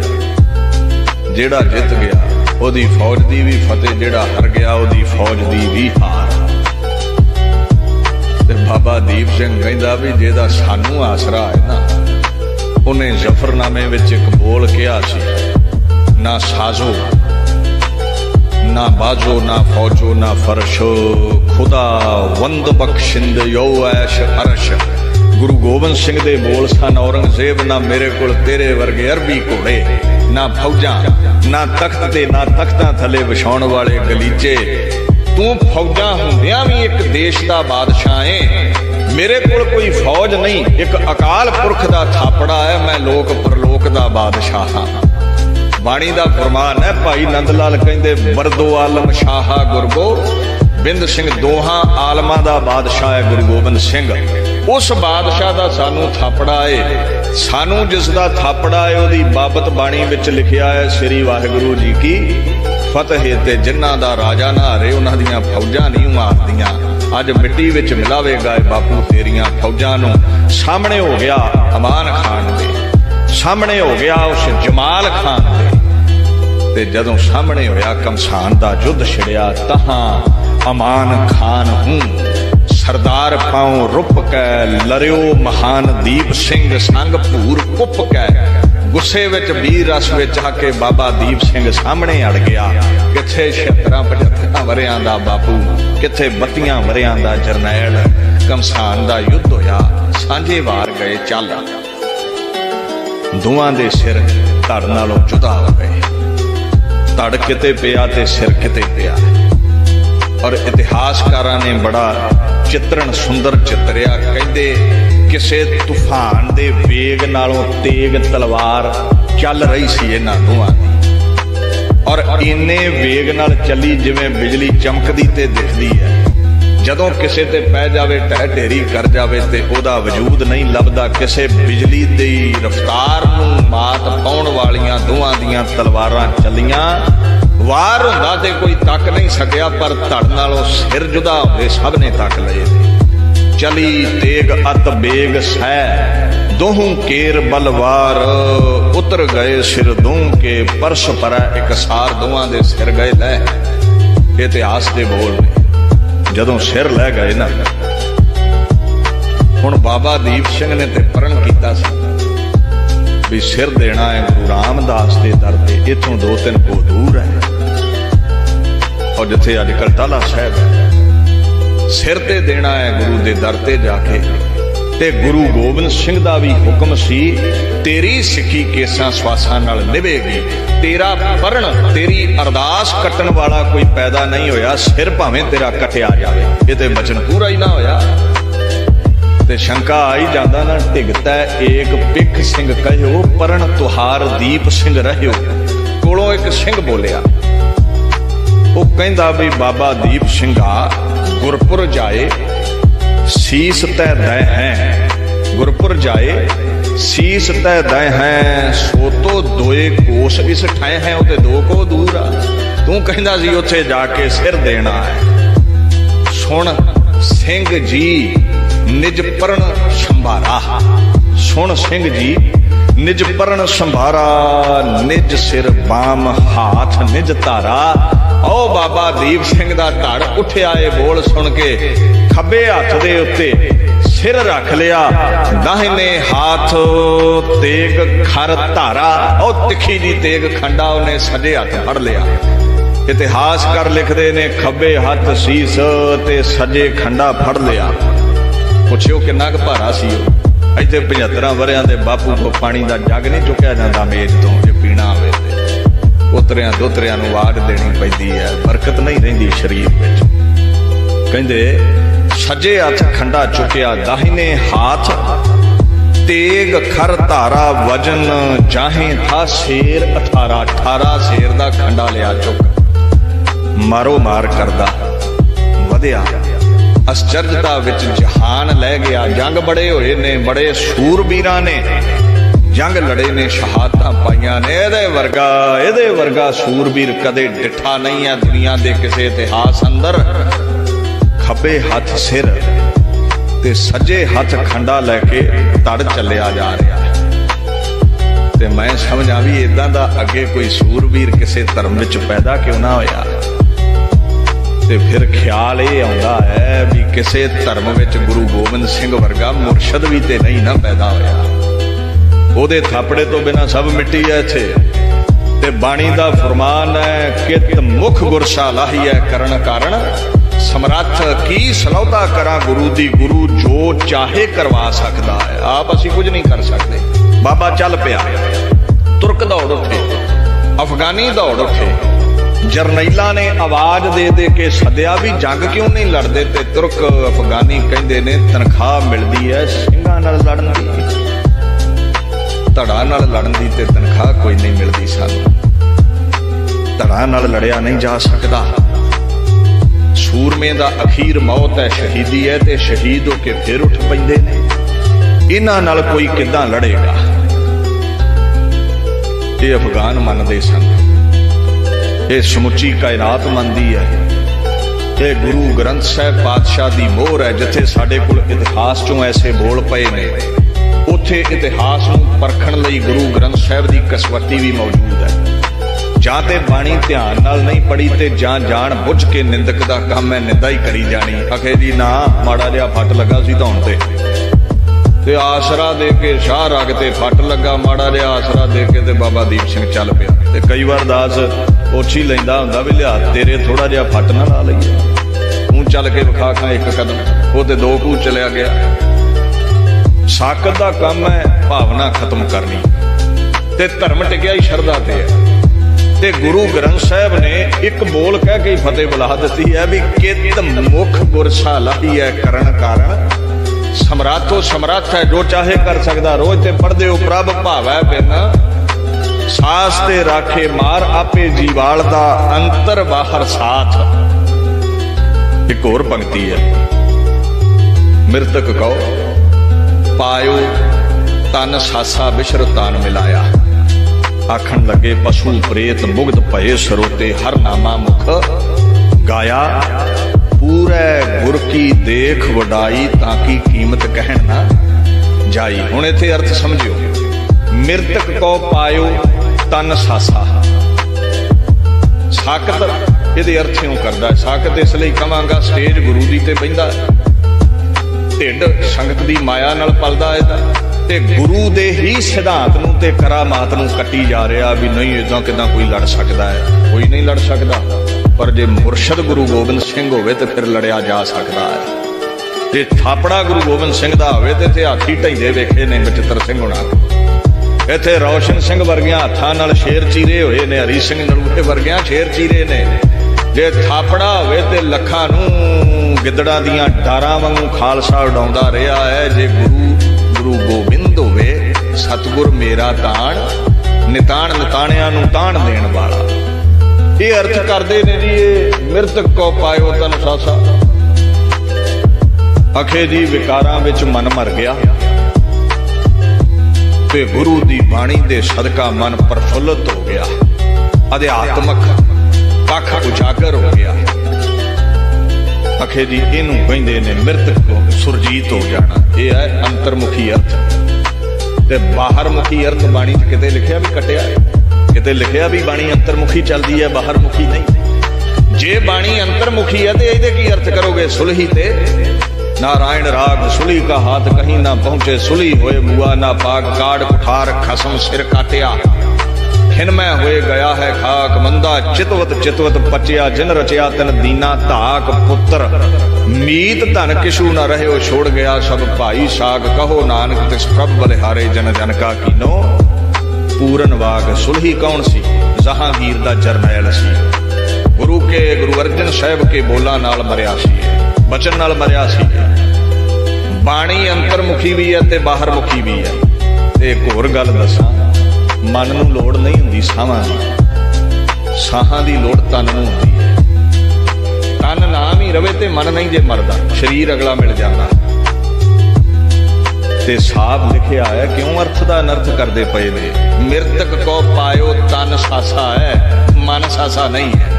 ਜਿਹੜਾ ਜਿੱਤ ਗਿਆ, ਉਹਦੀ ਫੌਜ ਦੀ ਵੀ ਫਤਿਹ, ਜਿਹੜਾ ਹਰ ਗਿਆ, ਉਹਦੀ ਫੌਜ ਦੀ ਵੀ ਹਾਰ। ਬਾਬਾ ਦੀਪ ਸਿੰਘ ਕਹਿੰਦਾ ਵੀ ਜਿਹਦਾ ਸਾਨੂੰ ਆਸਰਾ ਹੈ ਨਾ, ਉਹਨੇ ਜ਼ਫਰਨਾਮੇ ਵਿੱਚ ਇੱਕ ਬੋਲ ਕਿਹਾ ਸੀ, ਨਾ ਸਾਜ਼ੋ, ਨਾ ਬਾਜੋ, ਨਾ ਫੌਜੋ, ਨਾ ਫਰਸ਼ੋ, ਖੁਦਾ ਵੰਦ ਬਖਸ਼ਿੰਦ ਯੋ ਐਸ਼ ਅਰਸ਼। ਗੁਰੂ ਗੋਬਿੰਦ ਸਿੰਘ ਦੇ ਬੋਲ ਸਨ, ਔਰੰਗਜ਼ੇਬ ਨਾ ਮੇਰੇ ਕੋਲ ਤੇਰੇ ਵਰਗੇ ਅਰਬੀ ਘੋੜੇ, ਨਾ ਫੌਜਾਂ, ਨਾ ਤਖਤ ਤੇ ਨਾ ਤਖਤਾਂ ਥੱਲੇ ਵਿਛਾਉਣ ਵਾਲੇ ਗਲੀਚੇ ਤੂੰ ਫੌਜਾਂ ਹੁੰਦਿਆਂ ਵੀ ਇੱਕ ਦੇਸ਼ ਦਾ ਬਾਦਸ਼ਾਹ ਏ ਮੇਰੇ ਕੋਲ ਕੋਈ ਫੌਜ ਨਹੀਂ, ਇੱਕ ਅਕਾਲ ਪੁਰਖ ਦਾ ਥਾਪੜਾ ਹੈ, ਮੈਂ ਲੋਕ ਪਰਲੋਕ ਦਾ ਬਾਦਸ਼ਾਹ ਹਾਂ। ਬਾਣੀ ਦਾ ਫਰਮਾਨ ਹੈ, ਭਾਈ ਨੰਦ ਲਾਲ ਕਹਿੰਦੇ ਵਰਦੋ ਆਲਮ ਸ਼ਾਹਾ ਗੁਰਗੋ ਬਿੰਦ ਸਿੰਘ, ਦੋਹਾਂ ਆਲਮਾਂ ਦਾ ਬਾਦਸ਼ਾਹ ਹੈ ਗੁਰੂ ਗੋਬਿੰਦ ਸਿੰਘ। ਉਸ ਬਾਦਸ਼ਾਹ ਦਾ ਸਾਨੂੰ ਥਾਪੜਾ ਏ। ਸਾਨੂੰ ਜਿਸ ਦਾ ਥਾਪੜਾ ਏ, ਉਹਦੀ ਬਾਬਤ ਬਾਣੀ ਵਿੱਚ ਲਿਖਿਆ ਹੈ, ਸ੍ਰੀ ਵਾਹਿਗੁਰੂ ਜੀ ਕੀ ਫਤਿਹ ਤੇ ਜਿਨ੍ਹਾਂ ਦਾ ਰਾਜਾ ਨਾ ਹਾਰੇ ਉਹਨਾਂ ਦੀਆਂ ਫੌਜਾਂ ਨਹੀਂ ਮਾਰਦੀਆਂ। ਅੱਜ ਮਿੱਟੀ ਵਿੱਚ ਮਿਲਾਵੇਗਾ ਬਾਪੂ ਤੇਰੀਆਂ ਫੌਜਾਂ ਨੂੰ। ਸਾਹਮਣੇ ਹੋ ਗਿਆ ਅਮਾਨ ਖਾਨ ਦੇ। ਸਾਹਮਣੇ ਹੋ ਗਿਆ ਉਸ ਜਮਾਲ ਖਾਨ ਦੇ। ਤੇ ਜਦੋਂ ਸਾਹਮਣੇ ਹੋਇਆ ਕਮਸਾਨ ਦਾ ਯੁੱਧ ਛਿੜਿਆ, ਤਹਾਂ ਅਮਾਨ ਖਾਨ ਹੂੰ। ਸਰਦਾਰ ਪਾਉ ਰੁੱਪ ਕੈ, ਲਰਿਓ ਮਹਾਨ ਦੀਪ ਸਿੰਘ ਸੰਗ ਭੂਰ ਕੁੱਪ ਕੈ। ਗੁੱਸੇ ਵਿੱਚ ਵੀਰ ਰਸ ਵਿੱਚ ਆ ਕੇ ਬਾਬਾ ਦੀਪ ਸਿੰਘ ਸਾਹਮਣੇ ਅੜ ਗਿਆ। ਕਿੱਥੇ 76 75 ਵਰਿਆਂ ਦਾ ਬਾਪੂ, ਕਿੱਥੇ 32 ਵਰਿਆਂ ਦਾ ਜਰਨੈਲ। ਕਮਸਾਨ ਦਾ ਯੁੱਧ ਹੋਇਆ, ਸਾਂਝੇ ਵਾਰ ਗਏ ਚੱਲ। ਦੋਵਾਂ ਦੇ ਸਿਰ ਧੜ ਨਾਲੋਂ ਜੁਦਾ ਹੋ ਗਏ। ਧੜ ਕਿਤੇ ਪਿਆ ਤੇ ਸਿਰ ਕਿਤੇ ਪਿਆ। ਔਰ ਇਤਿਹਾਸਕਾਰਾਂ ਨੇ ਬੜਾ ਚਿੱਤਰਣ ਸੁੰਦਰ ਚਿੱਤਰਿਆ ਕਹਿੰਦੇ, ਕਿਸੇ ਤੂਫਾਨ ਦੇ ਵੇਗ ਨਾਲੋਂ ਤੇਗ ਤਲਵਾਰ ਚੱਲ ਰਹੀ ਸੀ ਇਹਨਾਂ ਦੋਵਾਂ ਦੀ। ਔਰ ਇੰਨੇ ਵੇਗ ਨਾਲ ਚੱਲੀ ਜਿਵੇਂ ਬਿਜਲੀ ਚਮਕਦੀ ਤੇ ਦਿਖਦੀ ਹੈ। ਜਦੋਂ ਕਿਸੇ ਤੇ ਪੈ ਜਾਵੇ ਟਹਿ ਢੇਰੀ ਕਰ ਜਾਵੇ ਤੇ ਉਹਦਾ ਵਜੂਦ ਨਹੀਂ ਲੱਭਦਾ, ਕਿਸੇ ਬਿਜਲੀ ਦੀ ਰਫ਼ਤਾਰ ਨੂੰ ਮਾਤ ਪਾਉਣ ਵਾਲੀਆਂ ਦੋਵਾਂ ਦੀਆਂ ਤਲਵਾਰਾਂ ਚੱਲੀਆਂ ਵਾਰ ਹੁੰਦਾ ਤੇ ਕੋਈ ਤੱਕ ਨਹੀਂ ਸਕਿਆ ਪਰ ਧੜ ਨਾਲੋਂ ਸਿਰ ਜੁਦਾ ਹੋਵੇ ਸਭ ਨੇ ਤੱਕ ਲਏ। ਚਲੀ ਤੇਗ ਅਤ ਬੇਗ ਸਹਿ, ਦੋਹੂ ਕੇਰ ਬਲਵਾਰ। ਉਤਰ ਗਏ ਸਿਰ ਦੋਹ ਕੇ, ਪਰਸ ਪਰੈ ਇੱਕ ਸਾਰ ਦੋਵਾਂ ਦੇ ਸਿਰ ਗਏ ਲੈ। ਇਤਿਹਾਸ ਦੇ ਬੋਲ ਨੇ, ਜਦੋਂ ਸਿਰ ਲੈ ਗਏ ਨਾ। ਹੁਣ ਬਾਬਾ ਦੀਪ ਸਿੰਘ ਨੇ ਤੇ ਪਰਣ ਕੀਤਾ ਸੀ ਵੀ ਸਿਰ ਦੇਣਾ ਹੈ ਗੁਰੂ ਰਾਮਦਾਸ ਦੇ ਦਰ ਤੇ, ਇਥੋਂ ਦੋ ਤਿੰਨ ਕੋ ਦੂਰ ਹੈ। ਔਰ ਜਿੱਥੇ ਅੱਜ ਕੱਲ੍ਹ ਟਾਲਾ ਸਾਹਿਬ ਹੈ, ਸਿਰ ਤੇ ਦੇਣਾ ਹੈ ਗੁਰੂ ਦੇ ਦਰ ਤੇ ਜਾ ਕੇ। ਤੇ ਗੁਰੂ ਗੋਬਿੰਦ ਸਿੰਘ ਦਾ ਵੀ ਹੁਕਮ ਸੀ, ਤੇਰੀ ਸਿੱਖੀ ਕੇਸਾਂ ਸਵਾਸਾਂ ਨਾਲ ਨਿਭੇਗੀ। ਤੇਰਾ ਪੜਨ ਤੇਰੀ ਅਰਦਾਸ ਕੱਟਣ ਵਾਲਾ ਕੋਈ ਪੈਦਾ ਨਹੀਂ ਹੋਇਆ, ਸਿਰ ਭਾਵੇਂ ਤੇਰਾ ਕਟਿਆ ਜਾਵੇ। ਇਹ ਤੇ ਬਚਨ ਪੂਰਾ ਹੀ ਨਾ ਹੋਇਆ। ਤੇ ਸ਼ੰਕਾ ਆਈ ਜਾਂਦਾ ਨਾ, ਢਿਗਤੈ ਏਕ ਪਿੱਖ ਸਿੰਘ ਕਹਿਓ, ਪਰਣ ਤੁਹਾਰ ਦੀਪ ਸਿੰਘ ਰਹਿਓ। ਕੋਲੋਂ ਇੱਕ ਸਿੰਘ ਬੋਲਿਆ ਉਹ ਕਹਿੰਦਾ ਵੀ ਬਾਬਾ ਦੀਪ ਸਿੰਘਾ, ਗੁਰਪੁਰ ਜਾਏ, ਸੀਸ ਤੈ ਦੈ ਹੈ। ਗੁਰਪੁਰ ਜਾਏ, ਸੀਸ ਤੈ ਦੈ ਹੈ। ਸੋ ਦੋਏ ਕੋਸ ਇਸ ਠੈ ਹੈ ਉਹ ਦੋ ਕੋ ਦੂਰ ਆ। ਤੂੰ ਕਹਿੰਦਾ ਸੀ ਉੱਥੇ ਜਾ ਕੇ ਸਿਰ ਦੇਣਾ ਹੈ। ਸੁਣ, ਸਿੰਘ ਜੀ, ਨਿਜ ਪਰਣ ਸੰਭਾਰਾ। ਸੁਣ, ਸਿੰਘ ਜੀ, ਨਿਜ ਪਰਣ ਸੰਭਾਰਾ। ਨਿਜ ਸਿਰ ਬਾਮ, ਹਾਥ, ਨਿਜ ਧਾਰਾ। ਓ ਬਾਬਾ ਦੀਪ ਸਿੰਘ ਦਾ ਧੜ ਉੱਠਿਆ ਏ ਬੋਲ ਸੁਣ ਕੇ। ਖੱਬੇ ਹੱਥ ਦੇ ਉੱਤੇ ਸਿਰ ਰੱਖ ਲਿਆ। ਦਾਹਿਨੇ ਹੱਥ ਤੇਗ ਖਰ ਧਾਰਾ। ਉਹ ਤਿੱਖੀ ਦੀ ਤੇਗ ਖੰਡਾ ਉਹਨੇ ਸੱਜੇ ਹੱਥ ਫੜ ਲਿਆ। ਇਤਿਹਾਸਕਾਰ ਲਿਖਦੇ ਨੇ ਖੱਬੇ ਹੱਥ ਸੀਸ ਤੇ ਸੱਜੇ ਖੰਡਾ ਫੜ ਲਿਆ। ਪੁੱਛਿਓ ਕਿੰਨਾ ਕੁ ਭਾਰਾ ਸੀ ਉਹ। ਇੱਥੇ 75 ਵਰਿਆਂ ਦੇ ਬਾਪੂ ਕੋ ਪਾਣੀ ਦਾ ਜੱਗ ਨਹੀਂ ਚੁੱਕਿਆ ਜਾਂਦਾ ਮੇਜ਼ ਤੋਂ। ਜੇ ਪੀਣਾ ਉਤਰਿਆਂ ਦੋਤਰਿਆਂ ਨੂੰ ਆਵਾਜ਼ ਦੇਣੀ ਪੈਂਦੀ ਹੈ। ਬਰਕਤ ਨਹੀਂ ਰਹਿੰਦੀ ਸਰੀਰ ਵਿੱਚ। ਕਹਿੰਦੇ ਸੱਜੇ ਹੱਥ ਖੰਡਾ ਚੁੱਕਿਆ, ਦਾਹਿਨੇ ਹੱਥ, ਤੇਗ ਖਰ ਧਾਰਾ ਵਜਨ, ਜਾਹੇ ਥਾ ਸ਼ੇਰ 18 18 ਸ਼ੇਰ ਦਾ ਖੰਡਾ ਲਿਆ ਚੁੱਕ। ਮਾਰੋ ਮਾਰ ਕਰਦਾ, ਵਧਿਆ। ਅਸਚਰਜਤਾ ਵਿੱਚ ਜਹਾਨ ਲੈ ਗਿਆ, ਜੰਗ ਬੜੇ ਹੋਏ ਨੇ, ਬੜੇ ਸੂਰਬੀਰਾਂ ਨੇ। ਜੰਗ ਲੜੇ ਨੇ, ਸ਼ਹਾਦਤਾਂ ਪਾਈਆਂ ਨੇ। ਇਹਦੇ ਵਰਗਾ ਇਹਦੇ ਵਰਗਾ ਸੂਰਬੀਰ ਕਦੇ ਡਿੱਠਾ ਨਹੀਂ ਹੈ ਦੁਨੀਆ ਦੇ ਕਿਸੇ ਇਤਿਹਾਸ ਅੰਦਰ। ਖੱਬੇ ਹੱਥ ਸਿਰ ਤੇ ਸੱਜੇ ਹੱਥ ਖੰਡਾ ਲੈ ਕੇ ਤੜ ਚੱਲਿਆ ਜਾ ਰਿਹਾ। ਹੈ ਤੇ ਮੈਂ ਸਮਝਾਂ ਵੀ ਇਦਾਂ ਦਾ ਅੱਗੇ ਕੋਈ ਸੂਰਬੀਰ ਕਿਸੇ ਧਰਮ ਵਿੱਚ ਪੈਦਾ ਕਿਉਂ ਨਾ ਹੋਇਆ। ਤੇ ਫਿਰ ਖਿਆਲ ਇਹ ਆਉਂਦਾ ਹੈ ਵੀ ਕਿਸੇ ਧਰਮ ਵਿੱਚ ਗੁਰੂ ਗੋਬਿੰਦ ਸਿੰਘ ਵਰਗਾ ਮੁਰਸ਼ਦ ਵੀ ਤੇ ਨਹੀਂ ਨਾ ਪੈਦਾ ਹੋਇਆ। ਉਹਦੇ ਥਾਪੜੇ ਤੋਂ ਬਿਨਾ ਸਭ ਮਿੱਟੀ ਹੈ ਇੱਥੇ। ਤੇ ਬਾਣੀ ਦਾ ਫਰਮਾਨ ਹੈ, ਕਿਤ ਮੁਖ ਗੁਰਸ਼ਾ ਲਾਹੀਐ ਕਰਨ ਕਾਰਨ, ਸਮਰੱਥ ਕੀ ਸਲੌਤਾ ਕਰਾਂ ਗੁਰੂ ਦੀ ਗੁਰੂ ਜੋ ਚਾਹੇ ਕਰਵਾ ਸਕਦਾ ਹੈ। ਆਪ ਅਸੀਂ ਕੁਝ ਨਹੀਂ ਕਰ ਸਕਦੇ। ਬਾਬਾ ਚੱਲ ਪਿਆ। ਤੁਰਕ ਦੌੜ ਉੱਠੇ। ਅਫਗਾਨੀ ਦੌੜ ਉੱਠੇ। ਜਰਨੈਲਾਂ ਨੇ ਆਵਾਜ਼ ਦੇ ਦੇ ਕੇ ਸੱਦਿਆ ਵੀ ਜੰਗ ਕਿਉਂ ਨਹੀਂ ਲੜਦੇ ਤੇ ਤੁਰਕ ਅਫਗਾਨੀ ਕਹਿੰਦੇ ਨੇ ਤਨਖਾਹ ਮਿਲਦੀ ਹੈ, ਸਿੰਘਾਂ ਨਾਲ ਲੜਨ ਦੀ। ਧੜਾ ਨਾਲ ਲੜਨ ਦੀ ਤੇ ਤਨਖਾਹ ਕੋਈ ਨਹੀਂ ਮਿਲਦੀ ਸਾਨੂੰ। ਧੜਾ ਨਾਲ ਲੜਿਆ ਨਹੀਂ ਜਾ ਸਕਦਾ। ਸੂਰਮੇ ਦਾ ਅਖੀਰ ਮੌਤ ਹੈ, ਸ਼ਹੀਦੀ ਹੈ ਤੇ ਸ਼ਹੀਦ ਹੋ ਕੇ ਫਿਰ ਉੱਠ ਪੈਂਦੇ ਨੇ। ਇਹਨਾਂ ਨਾਲ ਕੋਈ ਕਿੱਦਾਂ ਲੜੇਗਾ? ਇਹ ਅਫਗਾਨ ਮੰਨਦੇ ਸਨ। ਇਹ ਸਮੁੱਚੀ ਕਾਇਨਾਤ ਮੰਨਦੀ ਹੈ। ਇਹ ਗੁਰੂ ਗ੍ਰੰਥ ਸਾਹਿਬ ਪਾਤਸ਼ਾਹ ਦੀ ਮੋਹਰ ਹੈ, ਜਿੱਥੇ ਸਾਡੇ ਕੋਲ ਇਤਿਹਾਸ ਚੋਂ ਐਸੇ ਬੋਲ ਪਏ ਨੇ। ਉੱਥੇ ਇਤਿਹਾਸ ਨੂੰ ਪਰਖਣ ਲਈ ਗੁਰੂ ਗ੍ਰੰਥ ਸਾਹਿਬ ਦੀ ਕਸਵੱਟੀ ਵੀ ਮੌਜੂਦ ਹੈ। ਜਾਂ ਤੇ ਬਾਣੀ ਧਿਆਨ ਨਾਲ ਨਹੀਂ ਪੜੀ ਤੇ ਜਾਂ ਜਾਣ ਬੁੱਝ ਕੇ ਨਿੰਦਕ ਦਾ ਕੰਮ ਹੈ, ਨਿੰਦਾ ਹੀ ਕਰੀ ਜਾਣੀ। ਅਖੇ ਜੀ ਨਾ, ਮਾੜਾ ਜਿਹਾ ਫੱਟ ਲੱਗਾ ਸੀ ਧੌਣ ਤੇ। ਤੇ ਆਸਰਾ ਦੇ ਕੇ ਸ਼ਾਹ ਰਗ ਤੇ ਫੱਟ ਲੱਗਾ, ਮਾੜਾ ਜਿਹਾ ਆਸਰਾ ਦੇ ਕੇ ਤੇ ਬਾਬਾ ਦੀਪ ਸਿੰਘ ਚੱਲ ਪਿਆ। ਤੇ ਕਈ ਵਾਰ ਦਾਸ ਉੱਚੀ ਲੈਂਦਾ ਹੁੰਦਾ ਵੀ ਲਿਆ, ਤੇਰੇ ਥੋੜਾ ਜਿਹਾ ਫੱਟ ਨਾ ਲਾ ਲਈਏ। ਤੂੰ ਚੱਲ ਕੇ ਵਿਖਾ ਕੇ ਇੱਕ ਕਦਮ, ਉਹ ਤੇ ਦੋ ਕੂ ਚਲਿਆ ਗਿਆ। ਸਾਕਤ ਦਾ ਕੰਮ ਹੈ, ਭਾਵਨਾ ਖਤਮ ਕਰਨੀ। ਤੇ ਧਰਮ ਟਿਕਿਆ ਹੀ ਸ਼ਰਧਾ ਤੇ ਹੈ। ਤੇ ਗੁਰੂ ਗ੍ਰੰਥ ਸਾਹਿਬ ਨੇ ਇੱਕ ਬੋਲ ਕਹਿ ਕੇ ਫਤਿਹ ਬੁਲਾ ਦਿੱਤੀ ਹੈ ਵੀ ਕਿਤ ਮੁਖ ਗੁਰਸਾ ਲਾਹੀ ਹੈ ਕਰਨ ਕਾਰਨ। ਸਮਰਾਥੋ ਸਮਰੱਥ ਹੈ, ਜੋ ਚਾਹੇ ਕਰ ਸਕਦਾ ਰੋਜ਼ ਤੇ ਪੜਦੇ ਹੋ, ਪ੍ਰਭ ਭਾਵੈ ਬਿਨ। ਸਾਸ ਤੇ ਰਾਖੇ ਮਾਰ ਆਪੇ ਜੀਵਾਲ ਦਾ ਅੰਤਰ ਬਾਹਰ ਸਾਥ। ਇੱਕ ਹੋਰ ਪੰਕਤੀ ਹੈ। ਮਿਰਤਕ ਕਹੋ ਪਾਇਓ ਤਨ ਸਾਸਾ ਬਿਸ਼ਰ ਤਾਨ ਮਿਲਾਇਆ। ਆਖਣ ਲੱਗੇ, ਪਸ਼ੂ ਪ੍ਰੇਤ ਮੁਗਧ ਭਏ ਸਰੋਤੇ, ਹਰ ਨਾਮਾ ਮੁਖ ਗਾਇਆ। ਪੂਰੇ ਗੁਰ ਕੀ ਦੇਖ ਵਡਾਈ, ਤਾਂ ਕੀ ਕੀਮਤ ਕਹਿਣ ਨਾ ਜਾਈ। ਹੁਣ ਇੱਥੇ ਅਰਥ ਸਮਝਿਓ। ਮਿਰਤਕ ਕੋ ਪਾਇਓ ਤਨ ਸਾਸਾ। ਸਾਕਤ ਇਹਦੇ ਅਰਥ ਇਉਂ ਕਰਦਾ ਹੈ। ਸਾਕਤ ਇਸ ਲਈ ਕਵਾਂਗਾ ਸਟੇਜ ਗੁਰੂ ਦੀ ਤੇ ਬੈਂਦਾ ਢਿੱਡ ਸੰਗਤ ਦੀ ਮਾਇਆ ਨਾਲ ਪਲਦਾ ਇਹਦਾ ਤੇ। ਗੁਰੂ ਦੇ ਹੀ ਸਿਧਾਂਤ ਨੂੰ ਤੇ ਕਰਾਮਾਤ ਨੂੰ ਕੱਟੀ ਜਾ ਰਿਹਾ ਵੀ ਨਹੀਂ ਇਦਾਂ ਕਿਦਾਂ ਕੋਈ ਲੜ ਸਕਦਾ ਹੈ ਕੋਈ ਨਹੀਂ ਲੜ ਸਕਦਾ। ਪਰ ਜੇ ਮੁਰਸ਼ਦ ਗੁਰੂ ਗੋਬਿੰਦ ਸਿੰਘ ਹੋਵੇ ਤੇ ਫਿਰ ਲੜਿਆ ਜਾ ਸਕਦਾ ਹੈ ਜੇ ਥਾਪੜਾ ਗੁਰੂ ਗੋਬਿੰਦ ਸਿੰਘ ਦਾ ਹੋਵੇ ਤੇ ਇੱਥੇ ਹਾਥੀ ਢੈਂਦੇ ਵੇਖੇ ਨੇ ਬਚਿੱਤਰ ਸਿੰਘ ਹੋਣਾ। ਇੱਥੇ ਰੌਸ਼ਨ ਸਿੰਘ ਵਰਗਿਆਂ ਹੱਥਾਂ ਨਾਲ ਸ਼ੇਰ ਚੀਰੇ ਹੋਏ ਨੇ, ਹਰੀ ਸਿੰਘ ਨਲੂਹੇ ਵਰਗਿਆਂ ਸ਼ੇਰ ਚੀਰੇ ਨੇ। ਜੇ ਥਾਪੜਾ ਹੋਵੇ ਤੇ ਲੱਖਾਂ ਨੂੰ ਗਿੱਦੜਾਂ ਦੀਆਂ ਡਾਰਾਂ ਵਾਂਗੂ ਖਾਲਸਾ ਉਡਾਉਂਦਾ ਰਿਹਾ ਹੈ। ਜੇ ਗੁਰੂ ਗੁਰੂ ਗੋਬਿੰਦ ਹੋਵੇ, ਸਤਿਗੁਰ ਮੇਰਾ ਤਾਣ, ਨਿਤਾਣ ਨਿਤਾਣਿਆਂ ਨੂੰ ਤਾਣ ਦੇਣ ਵਾਲਾ। ਇਹ ਅਰਥ ਕਰਦੇ ਨੇ ਜੀ ਇਹ ਮਿਰਤਕ ਕੋ ਪਾਇਓ ਤਨ ਸਾਸਾ। ਅਖੇ ਜੀ ਵਿਕਾਰਾਂ ਵਿੱਚ ਮਨ ਮਰ ਗਿਆ। ਤੇ ਗੁਰੂ ਦੀ ਬਾਣੀ ਦੇ ਸਦਕਾ ਮਨ ਪ੍ਰਫੁੱਲਤ ਹੋ ਗਿਆ। ਅਧਿਆਤਮਕ ਪੱਖ ਉਜਾਗਰ ਹੋ ਗਿਆ। ਅਖੇ ਜੀ ਇਹਨੂੰ ਕਹਿੰਦੇ ਨੇ ਮਿਰਤਕ ਕੋ ਸੁਰਜੀਤ ਹੋ ਜਾਣਾ। ਇਹ ਹੈ ਅੰਤਰਮੁਖੀ ਅਰਥ। ਤੇ ਬਾਹਰਮੁਖੀ ਅਰਥ ਬਾਣੀ 'ਚ ਕਿਤੇ ਲਿਖਿਆ ਵੀ ਕਟਿਆ ਹੈ। ਕਿਤੇ ਲਿਖਿਆ ਵੀ ਬਾਣੀ ਅੰਤਰਮੁਖੀ ਚੱਲਦੀ ਹੈ, ਬਾਹਰਮੁਖੀ ਨਹੀਂ। ਜੇ ਬਾਣੀ ਅੰਤਰਮੁਖੀ ਹੈ ਤੇ ਇਹਦੇ ਕੀ ਅਰਥ ਕਰੋਗੇ ਸੁਲਹੀ ਤੇ? ਨਾਰਾਇਣ ਰਾਗ ਸੁਲੀ ਕਾ ਹਾਥ ਕਹੀਂ ਨਾ ਪਹੁੰਚੇ ਸੁਲੀ ਹੋਏ ਬੂਆ, ਨਾ ਪਾਗ ਕਾੜ ਕੁਠਾਰ ਖਸਮ ਸਿਰ ਕਾਟਿਆ। ਖਿਨਮੈ ਹੋਏ ਗਿਆ ਹੈ ਖਾਕ ਮੰਦਾ ਚਿਤਵਤ ਚਿਤਵਤ ਪਚਿਆ ਜਿਨ ਰਚਿਆ ਤਨ ਦੀਨਾ ਧਾਕ ਪੁੱਤਰ। ਮੀਤ ਧਨ ਕਿਛੂ ਨ ਰਹਿਓ ਛੋੜ ਗਿਆ ਸਭ ਭਾਈ ਸਾਗ। ਕਹੋ ਨਾਨਕ ਤਿਸ ਪ੍ਰਭ ਬਲਿਹਾਰੇ ਜਨ ਜਨ ਕਾ ਕੀਨੋ। ਪੂਰਨ ਵਾਗ ਸੁਲਹੀ ਕੌਣ ਸੀ? ਜਹਾਂਗੀਰ ਦਾ ਜਰਨੈਲ ਸੀ। ਗੁਰੂ ਕੇ ਗੁਰੂ ਅਰਜਨ ਸਾਹਿਬ ਕੇ ਬੋਲਾਂ ਨਾਲ ਮਰਿਆ ਸੀ ਇਹ, ਬਚਨ ਨਾਲ ਮਰਿਆ ਸੀ ਇਹ। ਬਾਣੀ ਅੰਤਰਮੁਖੀ ਵੀ ਹੈ ਤੇ ਬਾਹਰਮੁਖੀ ਵੀ ਹੈ। ਤੇ ਇੱਕ ਹੋਰ ਗੱਲ ਦੱਸਾਂ। ਮਨ ਨੂੰ ਲੋੜ ਨਹੀਂ ਹੁੰਦੀ ਸਾਹਾਂ ਦੀ। ਸਾਹਾਂ ਦੀ ਲੋੜ ਤਨ ਨੂੰ ਹੁੰਦੀ ਹੈ। ਤਨ ਨਾਮ ਹੀ ਰਵੇ ਤੇ ਮਨ ਨਹੀਂ ਜੇ ਮਰਦਾ। ਸਰੀਰ ਅਗਲਾ ਮਿਲ ਜਾਂਦਾ। ਤੇ ਸਾਬ ਲਿਖਿਆ ਹੈ, ਕਿਉਂ ਅਰਥ ਦਾ ਅਨਰਥ ਕਰਦੇ ਪਏ ਨੇ? ਮਿਰਤਕ ਕੋ ਪਾਇਓ ਤਨ ਸਾਸਾ ਹੈ, ਮਨ ਸਾਸਾ ਨਹੀਂ ਹੈ।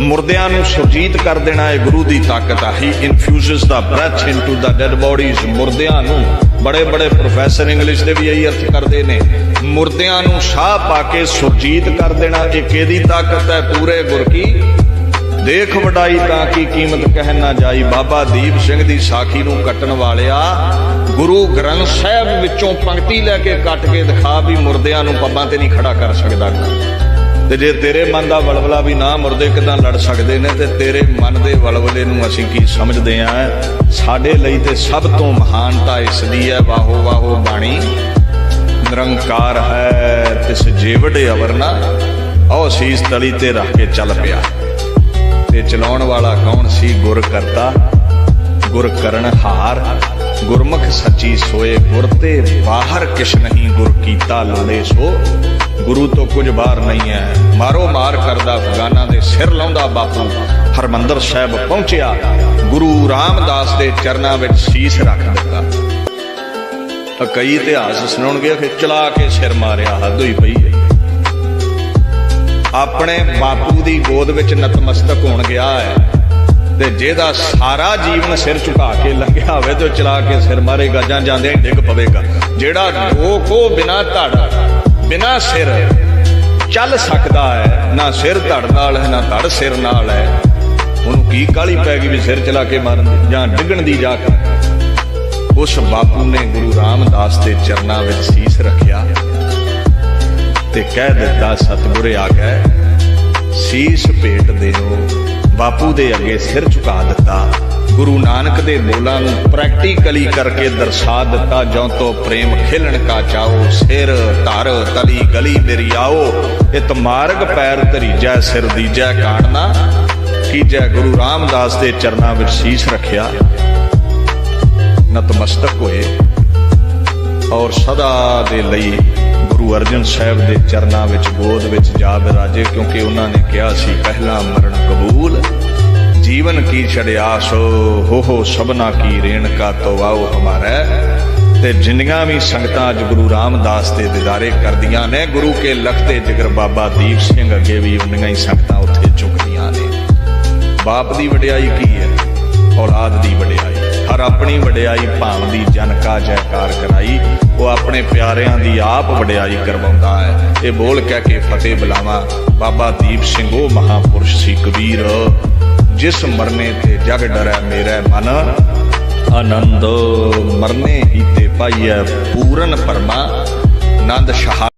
ਮੁਰਦਿਆਂ ਨੂੰ ਸੁਰਜੀਤ ਕਰ ਦੇਣਾ ਹੈ ਗੁਰੂ ਦੀ ਤਾਕਤ ਆਹੀ। He infuses the breath into the dead bodies ਮੁਰਦਿਆਂ ਨੂੰ ਬੜੇ ਬੜੇ ਪ੍ਰੋਫੈਸਰ ਇੰਗਲਿਸ਼ ਦੇ ਵੀ ਇਹੀ ਅਰਥ ਕਰਦੇ ਨੇ। ਮੁਰਦਿਆਂ ਨੂੰ ਸਾਹ ਪਾ ਕੇ ਸੁਰਜੀਤ ਕਰ ਦੇਣਾ, ਇਹ ਕਿਹਦੀ ਤਾਕਤ ਹੈ ਪੂਰੇ ਗੁਰ ਕੀ? ਦੇਖ ਵਡਾਈ ਤਾਂ ਕੀ ਕੀਮਤ ਕਹਿ ਨਾ ਜਾਈ। ਬਾਬਾ ਦੀਪ ਸਿੰਘ ਦੀ ਸਾਖੀ ਨੂੰ ਕੱਟਣ ਵਾਲਿਆ ਗੁਰੂ ਗ੍ਰੰਥ ਸਾਹਿਬ ਵਿੱਚੋਂ ਪੰਕਤੀ ਲੈ ਕੇ ਕੱਟ ਕੇ ਦਿਖਾ ਵੀ ਮੁਰਦਿਆਂ ਨੂੰ ਪੱਬਾਂ ਤੇ ਨਹੀਂ ਖੜਾ ਕਰ ਸਕਦਾ। ਤੇ ਜੇ ਤੇਰੇ ਮਨ ਦਾ ਵਲਵਲਾ ਵੀ ਨਾ ਮੁਰਦੇ, ਕਿਦਾਂ ਲੜ ਸਕਦੇ ਨੇ? ਤੇ ਤੇਰੇ ਮਨ ਦੇ ਵਲਵਲੇ ਨੂੰ ਅਸੀਂ ਕੀ ਸਮਝਦੇ ਆ? ਸਾਡੇ ਲਈ ਤੇ ਸਭ ਤੋਂ ਮਹਾਨਤਾ ਇਸ ਦੀ ਹੈ, ਵਾਹੋ ਵਾਹੋ ਬਾਣੀ। ਨਿਰੰਕਾਰ ਹੈ ਤਿਸ ਜੀਵੜੇ ਅਵਰਨਾ। ਔ ਸੀਸ ਤਲੀ ਤੇ ਰੱਖ ਕੇ ਚੱਲ ਪਿਆ। ਤੇ ਚਲਾਉਣ ਵਾਲਾ ਕੌਣ ਸੀ? ਗੁਰ ਕਰਤਾ ਗੁਰ ਕਰਨ ਹਾਰ। ਗੁਰਮੁਖ ਸੱਚੀ ਸੋਏ ਗੁਰ ਤੇ ਬਾਹਰ ਕਿਛ ਨਹੀਂ, ਗੁਰ ਕੀਤਾ ਲੋੜੇ ਸੋ। ਗੁਰੂ ਤੋਂ ਕੁਝ ਬਾਹਰ ਨਹੀਂ ਹੈ। ਮਾਰੋ ਮਾਰ ਕਰਦਾ ਅਫਗਾਨਾਂ ਦੇ ਸਿਰ ਲਾਉਂਦਾ ਬਾਪੂ। ਹਰਮੰਦਰ ਸਾਹਿਬ ਪਹੁੰਚਿਆ। ਗੁਰੂ ਰਾਮਦਾਸ ਦੇ ਚਰਨਾਂ ਵਿੱਚ ਸੀਸ ਰੱਖ ਦਿੱਤਾ। ਤਾਂ ਕਈ ਇਤਿਹਾਸ ਸੁਣਾਉਣਗੇ ਕਿ ਚਲਾ ਕੇ ਸਿਰ ਮਾਰਿਆ, ਹੱਦ ਹੋਈ ਪਈ ਹੈ। ਆਪਣੇ ਬਾਪੂ ਦੀ ਗੋਦ ਵਿੱਚ ਨਤਮਸਤਕ ਹੋਣ ਗਿਆ ਹੈ ਤੇ ਜਿਹਦਾ ਸਾਰਾ ਜੀਵਨ ਸਿਰ ਝੁਕਾ ਕੇ ਲੰਘਿਆ ਹੋਵੇ ਤੇ ਉਹ ਚਲਾ ਕੇ ਸਿਰ ਮਾਰੇਗਾ ਜਾਂ ਜਾਂਦੇ ਡਿੱਗ ਪਵੇਗਾ। ਜਿਹੜਾ ਦੋ ਕੋ ਬਿਨਾ ਧੜ ਬਿਨਾ ਸਿਰ ਚੱਲ ਸਕਦਾ ਹੈ, ਨਾ ਸਿਰ ਧੜ ਨਾਲ ਹੈ, ਨਾ ਧੜ ਸਿਰ ਨਾਲ ਹੈ। ਉਹਨੂੰ ਕੀ ਕਾਲੀ ਪੈ ਗਈ ਵੀ ਸਿਰ ਚਲਾ ਕੇ ਮਾਰਨ ਜਾਂ ਡਿੱਗਣ ਦੀ ਜਾ ਕੇ? ਉਸ ਬਾਪੂ ਨੇ ਗੁਰੂ ਰਾਮਦਾਸ ਦੇ ਚਰਨਾਂ ਵਿੱਚ ਸੀਸ ਰੱਖਿਆ ਤੇ ਕਹਿ ਦਿੱਤਾ, ਸਤਿਗੁਰੇ ਆ ਗਏ, ਸੀਸ ਭੇਟ ਦੇਓ। ਬਾਪੂ ਦੇ ਅੱਗੇ ਸਿਰ ਝੁਕਾ ਦਿੱਤਾ। ਗੁਰੂ ਨਾਨਕ ਦੇ ਬੋਲਾਂ ਨੂੰ ਪ੍ਰੈਕਟੀਕਲੀ ਕਰਕੇ ਦਰਸਾ ਦਿੱਤਾ, ਜਿਉਂ ਤੋਂ ਪ੍ਰੇਮ ਖੇਲਣ ਕਾ ਚਾਓ ਸਿਰ ਧਰ ਤਲੀ ਗਲੀ ਮੇਰੀ ਆਓ, ਇਤ ਮਾਰਗ ਪੈਰ ਧਰੀਜੈ, ਸਿਰ ਦੀਜੈ ਕਾਣਨਾ ਕੀਜੈ ਗੁਰੂ ਰਾਮਦਾਸ ਦੇ ਚਰਨਾਂ ਵਿੱਚ ਸੀਸ ਰੱਖਿਆ। ਨਤਮਸਤਕ ਹੋਏ ਔਰ ਸਦਾ ਦੇ ਲਈ ਗੁਰੂ ਅਰਜਨ ਸਾਹਿਬ ਦੇ ਚਰਨਾਂ ਵਿੱਚ, ਗੋਦ ਵਿੱਚ ਜਾ ਬਿਰਾਜੇ ਕਿਉਂਕਿ ਉਹਨਾਂ ਨੇ ਕਿਹਾ ਸੀ, ਪਹਿਲਾ ਮਰਨ ਕਬੂਲ। ਜੀਵਨ ਕੀ ਛੜਿਆਸ ਹੋ ਹੋ ਸਭਨਾ ਕੀ ਰੇਣਕਾ ਤੋ ਆਓ ਹਮਾਰੇ। ਤੇ ਜਿੰਨੀਆਂ ਵੀ ਸੰਗਤਾਂ ਅੱਜ ਗੁਰੂ ਰਾਮਦਾਸ ਦੇ ਦਿਦਾਰੇ ਕਰਦੀਆਂ ਨੇ, ਗੁਰੂ ਕੇ ਲਖਤੇ ਜਿਗਰ ਬਾਬਾ ਦੀਪ ਸਿੰਘ ਅੱਗੇ ਵੀ ਉਨੀਆਂ ਹੀ ਸੰਗਤਾਂ ਉੱਥੇ ਝੁਕਦੀਆਂ ਨੇ। ਬਾਪ ਦੀ ਵਡਿਆਈ ਕੀ ਹੈ? ਔਲਾਦ ਦੀ ਵਡਿਆਈ। ਹਰ ਆਪਣੀ ਵਡਿਆਈ ਭਾਵ ਦੀ ਜਨ ਕਾ ਜੈਕਾਰ ਕਰਾਈ। ਉਹ ਆਪਣੇ ਪਿਆਰਿਆਂ ਦੀ ਆਪ ਵਡਿਆਈ ਕਰਵਾਉਂਦਾ ਹੈ। ਇਹ ਬੋਲ ਕਹਿ ਕੇ ਫਤਿਹ ਬੁਲਾਵਾ। ਬਾਬਾ ਦੀਪ ਸਿੰਘ, ਉਹ ਮਹਾਪੁਰਸ਼ ਸੀ ਕਬੀਰ। ਜਿਸ ਮਰਨੇ ਤੇ ਜਗ ਡਰੈ ਮੇਰਾ ਮਨ, ਆਨੰਦ ਮਰਨੇ ਹੀ ਤੇ ਪਾਈਐ ਪੂਰਨ ਪਰਮਾ ਨੰਦ ਸ਼ਾਹ